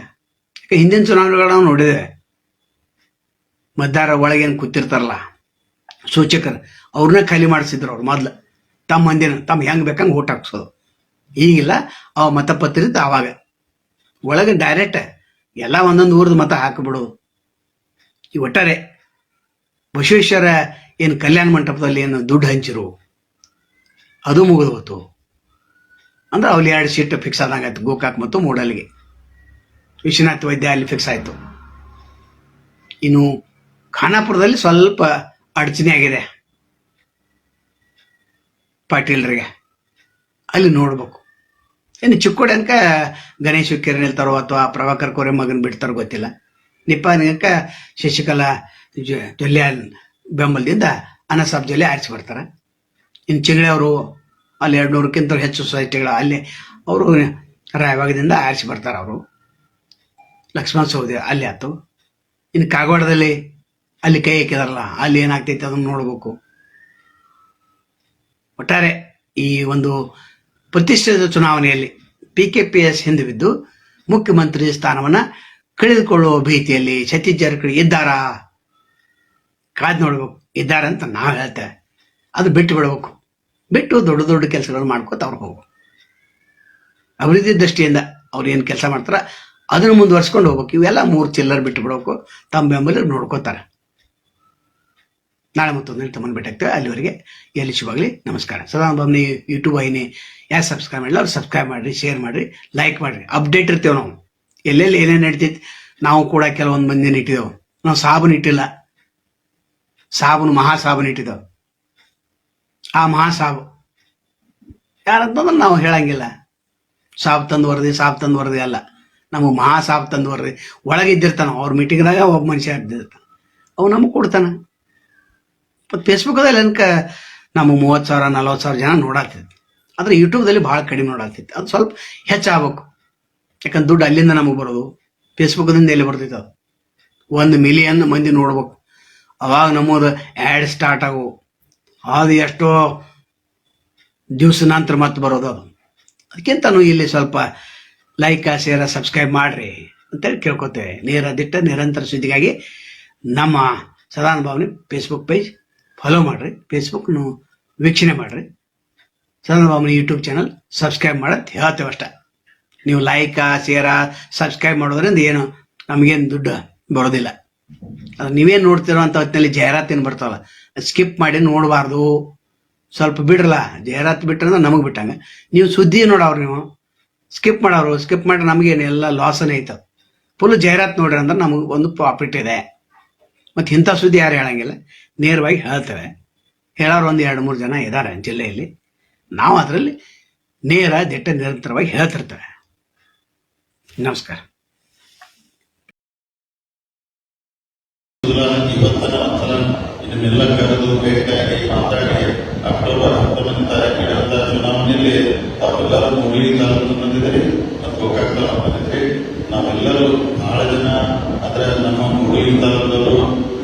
ಯಾಕೆ ಹಿಂದಿನ ಚುನಾವಣೆಗಳನ್ನ ನಾವು ಮದ್ದಾರ ಮತದಾರ ಒಳಗೇನು ಕೂತಿರ್ತಾರಲ್ಲ, ಸೂಚಕರು ಅವ್ರನ್ನ ಖಾಲಿ ಮಾಡಿಸಿದ್ರು ಅವ್ರು ಮೊದ್ಲು. ತಮ್ಮ ಮಂದಿನ ತಮ್ಮ ಹೆಂಗೆ ಬೇಕಂಗೆ ಓಟ್ ಹಾಕ್ಸೋದು. ಈಗಿಲ್ಲ, ಅವ ಮತಪತ್ರ ಇತ್ತು ಆವಾಗ ಒಳಗೆ ಡೈರೆಕ್ಟ್ ಎಲ್ಲ ಒಂದೊಂದು ಊರ್ದು ಮತ ಹಾಕಿಬಿಡೋದು ಈ ಒಟ್ಟಾರೆ ಬಸವೇಶ್ವರ ಏನು ಕಲ್ಯಾಣ ಮಂಟಪದಲ್ಲಿ ಏನು ದುಡ್ಡು ಹಂಚಿರು. ಅದು ಮುಗಿದು ಹೋತು. ಅಂದ್ರೆ ಅವ್ಲಿ ಎರಡು ಸೀಟ್ ಫಿಕ್ಸ್ ಆದಂಗೆ ಆಯ್ತು, ಗೋಕಾಕ್ ಮತ್ತು ಮೂಡಲ್ಗೆ. ವಿಶ್ವನಾಥ್ ವೈದ್ಯ ಅಲ್ಲಿ ಫಿಕ್ಸ್ ಆಯಿತು. ಇನ್ನು ಖಾನಾಪುರದಲ್ಲಿ ಸ್ವಲ್ಪ ಅಡಚಣೆ ಆಗಿದೆ. ಪಾಟೀಲ್ರಿಗೆ ಅಲ್ಲಿ ನೋಡ್ಬೇಕು. ಇನ್ನು ಚಿಕ್ಕೋಡಿ ಅನ್ಕ ಗಣೇಶ ಕಿರಣ್ ನಿಲ್ತಾರೋ ಅಥವಾ ಪ್ರಭಾಕರ್ ಕೋರೆ ಮಗನ್ ಬಿಡ್ತಾರೋ ಗೊತ್ತಿಲ್ಲ. ನಿಪ್ಪಾನಕ ಶಶಿಕಲಾ ಜೊಲ್ಲೆ ಬೆಂಬಲದಿಂದ ಅನಸಾಬ್ ಜೊಲ್ಲೆ ಆರಿಸಿ ಬರ್ತಾರೆ ಇನ್ನು ಚಿಂಗಳೆ ಅವರು ಅಲ್ಲಿ ಎರಡು ನೂರಕ್ಕಿಂತ ಹೆಚ್ಚು ಸೊಸೈಟಿಗಳು ಅಲ್ಲಿ ಅವರು ರಾಯಭಾಗದಿಂದ ಆರಿಸಿ ಬರ್ತಾರೆ ಅವರು. ಲಕ್ಷ್ಮಣ ಸೌದಿ ಅಲ್ಲಿ ಆಯ್ತು. ಇನ್ನು ಕಾಗವಾಡದಲ್ಲಿ ಅಲ್ಲಿ ಕೈ ಹಾಕಿದಾರಲ್ಲ, ಅಲ್ಲಿ ಏನಾಗ್ತೈತೆ ಅದನ್ನು ನೋಡ್ಬೇಕು. ಒಟ್ಟಾರೆ ಈ ಒಂದು ಪ್ರತಿಷ್ಠಿತ ಚುನಾವಣೆಯಲ್ಲಿ ಪಿ ಕೆ ಪಿ ಎಸ್ ಹಿಂದೆ ಬಿದ್ದು ಮುಖ್ಯಮಂತ್ರಿ ಸ್ಥಾನವನ್ನ ಕಳೆದುಕೊಳ್ಳುವ ಭೀತಿಯಲ್ಲಿ ಸತೀಶ್ ಜಾರಕಿಹೊಳಿ ಇದ್ದಾರಾ? ಕಾದ್ ನೋಡ್ಬೇಕು. ಇದ್ದಾರೆ ಅಂತ ನಾವು ಹೇಳ್ತೇವೆ. ಅದು ಬಿಟ್ಟು ಬಿಡಬೇಕು. ಬಿಟ್ಟು ದೊಡ್ಡ ದೊಡ್ಡ ಕೆಲಸಗಳನ್ನು ಮಾಡ್ಕೋತ ಅವ್ರು ಹೋಗು ಅಭಿವೃದ್ಧಿ ದೃಷ್ಟಿಯಿಂದ ಅವ್ರು ಏನು ಕೆಲಸ ಮಾಡ್ತಾರ, ಅದನ್ನು ಮುಂದುವರ್ಸ್ಕೊಂಡು ಹೋಗ್ಬೇಕು. ಇವೆಲ್ಲ ಮೂರು ಚಿಲ್ಲರ್ ಬಿಟ್ಟು ಬಿಡಬೇಕು. ತಮ್ಮ ಬೆಂಬಲ ನೋಡ್ಕೋತಾರೆ. ನಾಳೆ ಮತ್ತೊಂದು ತಮ್ಮನ್ನು ಭೇಟಾಗ್ತೇವೆ ಅಲ್ಲಿವರೆಗೆ ಎಲ್ಲಿ ಶುಭಾಗಲಿ ನಮಸ್ಕಾರ. ಸದಾ ಬಮ್ನಿ ಯೂಟ್ಯೂಬ್ ವಾಹಿನಿ. ಯಾರು ಸಬ್ಸ್ಕ್ರೈಬ್ ಮಾಡಿಲ್ಲ ಅವ್ರು ಸಬ್ಸ್ಕ್ರೈಬ್ ಮಾಡಿರಿ ಶೇರ್ ಮಾಡಿರಿ ಲೈಕ್ ಮಾಡಿರಿ. ಅಪ್ಡೇಟ್ ಇರ್ತೇವೆ ನಾವು. ಎಲ್ಲೆಲ್ಲಿ ಏನೇನು ನಡೀತೈತಿ? ನಾವು ಕೂಡ ಕೆಲವೊಂದು ಮಂದಿನ ಇಟ್ಟಿದ್ದೆವು. ನಾವು ಸಾಬೂನು ಇಟ್ಟಿಲ್ಲ. ಸಾಬೂನು ಮಹಾ ಸಾಬೂನು ಇಟ್ಟಿದ್ದೇವೆ. ಆ ಮಹಾ ಸಾಬು. ಯಾರಂತಂದ್ರೆ ನಾವು ಹೇಳಂಗಿಲ್ಲ. ಸಾಬ್ ತಂದು ವರದಿ ಸಾಬ್ ತಂದು ವರದಿ ಅಲ್ಲ. ನಮಗೆ ಮಹಾ ಸಾಬ್ ತಂದು ವರದಿ ಒಳಗೆ ಇದ್ದಿರ್ತಾನ. ಅವ್ರ ಮೀಟಿಂಗ್ದಾಗ ಒಬ್ಬ ಮನುಷ್ಯ ಇದ್ದಿರ್ತಾನೆ. ಅವು ನಮಗೆ ಕೊಡ್ತಾನೆ. ಮತ್ತು ಫೇಸ್ಬುಕ್ದಲ್ಲಿ ಅನ್ಕ ನಮ್ಮ ಮೂವತ್ತು ಸಾವಿರ, ನಲ್ವತ್ತು ಸಾವಿರ ಜನ ನೋಡಾತಿತ್ತು ಆದರೆ ಯೂಟ್ಯೂಬ್ದಲ್ಲಿ ಭಾಳ ಕಡಿಮೆ ನೋಡಾತಿತ್ತು. ಅದು ಸ್ವಲ್ಪ ಹೆಚ್ಚಾಗಬೇಕು. ಯಾಕಂದ್ರೆ ದುಡ್ಡು ಅಲ್ಲಿಂದ ನಮಗೆ ಬರೋದು ಫೇಸ್ಬುಕ್ದಿಂದ ಎಲ್ಲಿ ಬರ್ತಿತ್ತು ಅದು? ಒಂದು ಮಿಲಿಯನ್ ಮಂದಿ ನೋಡ್ಬೇಕು. ಅವಾಗ ನಮ್ಮದು ಆ್ಯಡ್ ಸ್ಟಾರ್ಟ್ ಆಗು ಅದು ಎಷ್ಟೋ ದಿವಸ ನಂತರ ಮತ್ತೆ ಬರೋದು ಅದು. ಅದಕ್ಕಿಂತನೂ ಇಲ್ಲಿ ಸ್ವಲ್ಪ ಲೈಕ್ ಶೇರ ಸಬ್ಸ್ಕ್ರೈಬ್ ಮಾಡಿರಿ ಅಂತೇಳಿ ಕೇಳ್ಕೊತೇವೆ. ನೇರ ದಿಟ್ಟ ನಿರಂತರ ಸುದ್ದಿಗಾಗಿ ನಮ್ಮ ಸದಾನ ಭಾವನೆ ಫೇಸ್ಬುಕ್ ಪೇಜ್ ಫಾಲೋ ಮಾಡಿರಿ ಫೇಸ್ಬುಕ್ನು ವೀಕ್ಷಣೆ ಮಾಡಿರಿ. ಭಾವನೆ ಯೂಟ್ಯೂಬ್ ಚಾನಲ್ ಸಬ್ಸ್ಕ್ರೈಬ್ ಮಾಡೋದು ಹೇಳ್ತೇವೆ ಅಷ್ಟೇ. ನೀವು ಲೈಕ ಶೇರ ಸಬ್ಸ್ಕ್ರೈಬ್ ಮಾಡೋದ್ರಿಂದ ಏನು ನಮಗೇನು ದುಡ್ಡು ಬರೋದಿಲ್ಲ. ಅದು ನೀವೇನು ನೋಡ್ತಿರೋ ಅಂತ ಹೊತ್ತಿನಲ್ಲಿ ಜಾಹೀರಾತೇನು ಬರ್ತಾವಲ್ಲ ಸ್ಕಿಪ್ ಮಾಡಿ ನೋಡಬಾರ್ದು. ಸ್ವಲ್ಪ ಬಿಡ್ರಲ್ಲ, ಜಾಹೀರಾತು ಬಿಟ್ರೆ ನಮಗೆ ಬಿಟ್ಟಂಗೆ. ನೀವು ಸುದ್ದಿ ನೋಡವ್ರು ನೀವು ಸ್ಕಿಪ್ ಮಾಡೋರು ಸ್ಕಿಪ್ ಮಾಡಿ ನಮಗೇನು ಎಲ್ಲ ಲಾಸನೇ ಐತೆ ಫುಲ್ ಜಾಹೀರಾತು ನೋಡ್ರಿ ಅಂದ್ರೆ ನಮಗೆ ಒಂದು ಪ್ರಾಫಿಟ್ ಇದೆ. ಮತ್ತು ಇಂಥ ಸುದ್ದಿ ಯಾರು ಹೇಳಂಗಿಲ್ಲ. ನೇರವಾಗಿ ಹೇಳ್ತಾರೆ ಹೇಳೋರು ಒಂದು ಎರಡು ಮೂರು ಜನ ಇದ್ದಾರೆ ಜಿಲ್ಲೆಯಲ್ಲಿ. ನಾವು ಅದರಲ್ಲಿ ನೇರ ದಿಟ್ಟ ನಿರಂತರವಾಗಿ ಹೇಳ್ತಿರ್ತೇವೆ. ನಮಸ್ಕಾರ. ನಾವೆಲ್ಲರೂ ಬಹಳ ಜನ ಅಂದ್ರೆ ನಮ್ಮ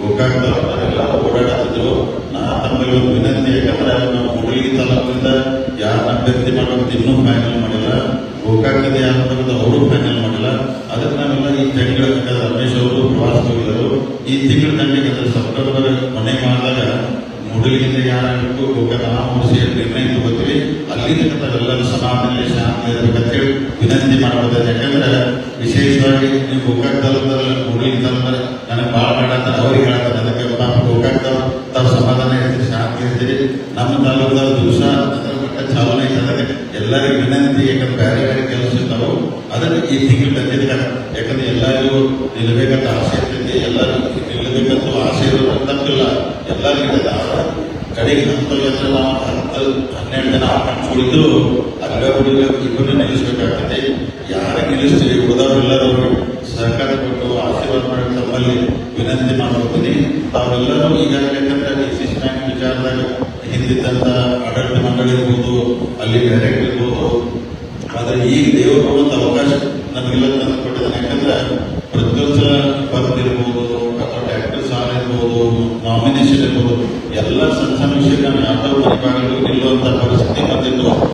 ಗೋಕಾಕ್ ತಾಲೂಕದವರೆಲ್ಲ ಓಡಾಡುತ್ತಿದ್ರು ನಾ ತಮ್ಮಲ್ಲಿ ಒಂದು ವಿನಂತಿ, ಯಾಕಂದ್ರೆ ನಾವು ಹುಡುಗಿ ತಾಲೂಕಿನಿಂದ ಯಾರು ಅಭ್ಯರ್ಥಿ ಮಾಡೋದು ಇನ್ನೂ ಫೈನಲ್ ಮಾಡಿಲ್ಲ. ಗೋಕಾಕದ ಯಾರು ಬರೋದು ಅವರು ಫೈನಲ್ ಮಾಡಿಲ್ಲ. ಅದಕ್ಕೆ ನಾವೆಲ್ಲ ಈ ತಿಂಗಳ ರಮೇಶ್ ಅವರು ಪ್ರವಾಸ ಹೋಗಿದರು ಈ ತಿಂಗಳ ದಂಡೆಗೆ ಸೆಪ್ಟೆಂಬರ್ ಕೊನೆ ಮಾಡಿದಾಗ ಮುಡುಗಿಂದ ಯಾರಾಗಬೇಕು ನಾವು ಸೇರಿ ನಿರ್ಣಯ ತಗೋತೀವಿ ಅಲ್ಲಿಂದ ಎಲ್ಲರೂ ಸಮಾಧಾನದಲ್ಲಿ ಶಾಂತಿ ಇರಬೇಕಂತೇಳಿ ವಿನಂತಿ ಮಾಡಬಹುದು ಯಾಕಂದ್ರೆ ವಿಶೇಷವಾಗಿ ನೀವು ಗೋಕಾಕ್ ತಾಲೂಕಲ್ಲಿ ಮುಡುಗಿ ತಾಲೂಕಲ್ಲಿ ನನಗೆ ಭಾಳ ಮಾಡತ್ತಾರೆ ಅವ್ರಿಗೆ ಹೇಳ್ತಾರೆ ಅದಕ್ಕೆ ಪಾಪ ಗೋಕಾಕ್ ತಾವು ಸಮಾಧಾನ ಇರ್ತೀರಿ ಶಾಂತಿ ಇರ್ತೀರಿ ನಮ್ಮ ತಾಲೂಕದ ದಿವಸ ಚಾಲನೆ ಐತೆ. ಅದಕ್ಕೆ ಎಲ್ಲರಿಗೂ ವಿನಂತಿ, ಯಾಕಂದ್ರೆ ಬೇರೆ ಬೇರೆ ಕೆಲಸ ಇರ್ತಾವೆ ಅದನ್ನು ಈ ತಿಂಗಳು ಬಂದಿದ್ದಾರೆ ಯಾಕಂದ್ರೆ ಎಲ್ಲರಿಗೂ ನಿಲ್ಲಬೇಕಂತ ಆಸೆ ಇರ್ತೈತಿ. ಎಲ್ಲರೂ ನಿಲ್ಲಬೇಕಂತ ಆಸೆ ಇರೋದು ತಪ್ಪಿಲ್ಲ ಎಲ್ಲರಿಗೂ ಕಡೆಗೆ ಹತ್ತೊಂಬತ್ತು ನಾವು ಹತ್ತು ಹನ್ನೆರಡು ಜನ ಕುಳಿತು ಅಲ್ಲೇ ಹುಡುಗ ಇಬ್ಬರು ನಿಲ್ಲಿಸಬೇಕಾಗುತ್ತೆ. ಯಾರ ನಿಲ್ಲಿಸ್ತೀವಿ ಉಳಿದವರೆಲ್ಲರೂ ಸಹಕಾರ ಕೊಟ್ಟು ಆಶೀರ್ವಾದ ಮಾಡಿ ತಮ್ಮಲ್ಲಿ ವಿನಂತಿ ಮಾಡ್ತೀನಿ ತಾವೆಲ್ಲರೂ ಈಗಾಗಲೇ ಡಿ ಸಿ ಸಿ ಬ್ಯಾಂಕ್ ವಿಚಾರದಾಗ ಹಿಂದಿದ್ದಂಥ ಆಡಳಿತ ಮಂಡಳಿ ಇರ್ಬೋದು, ಅಲ್ಲಿ ಡೈರೆಕ್ಟ್ ಇರ್ಬೋದು ಆದ್ರೆ ಈಗ ದೇವರು ಒಂದು ಅವಕಾಶ ನಮಗೆಲ್ಲ ತಂದು ಕೊಟ್ಟಿದ್ದಾನೆ. ಯಾಕಂದ್ರೆ ಪ್ರತಿಯೊಂದು ಸಲ ಬರ್ದಿರ್ಬೋದು ಅಥವಾ ಟ್ಯಾಕ್ಟರ್ ಸಾಲ ಇರ್ಬೋದು ನಾಮಿನೇಷನ್ ಇರ್ಬೋದು, ಎಲ್ಲ ಸಣ್ಣ ಸಣ್ಣ ವಿಷಯಗಳನ್ನ ಯಾವ್ದೋ ಮನೆ ಬಾಗಿಲು ನಿಲ್ಲುವಂತ ಪರಿಸ್ಥಿತಿ ಬಂದಿತ್ತು.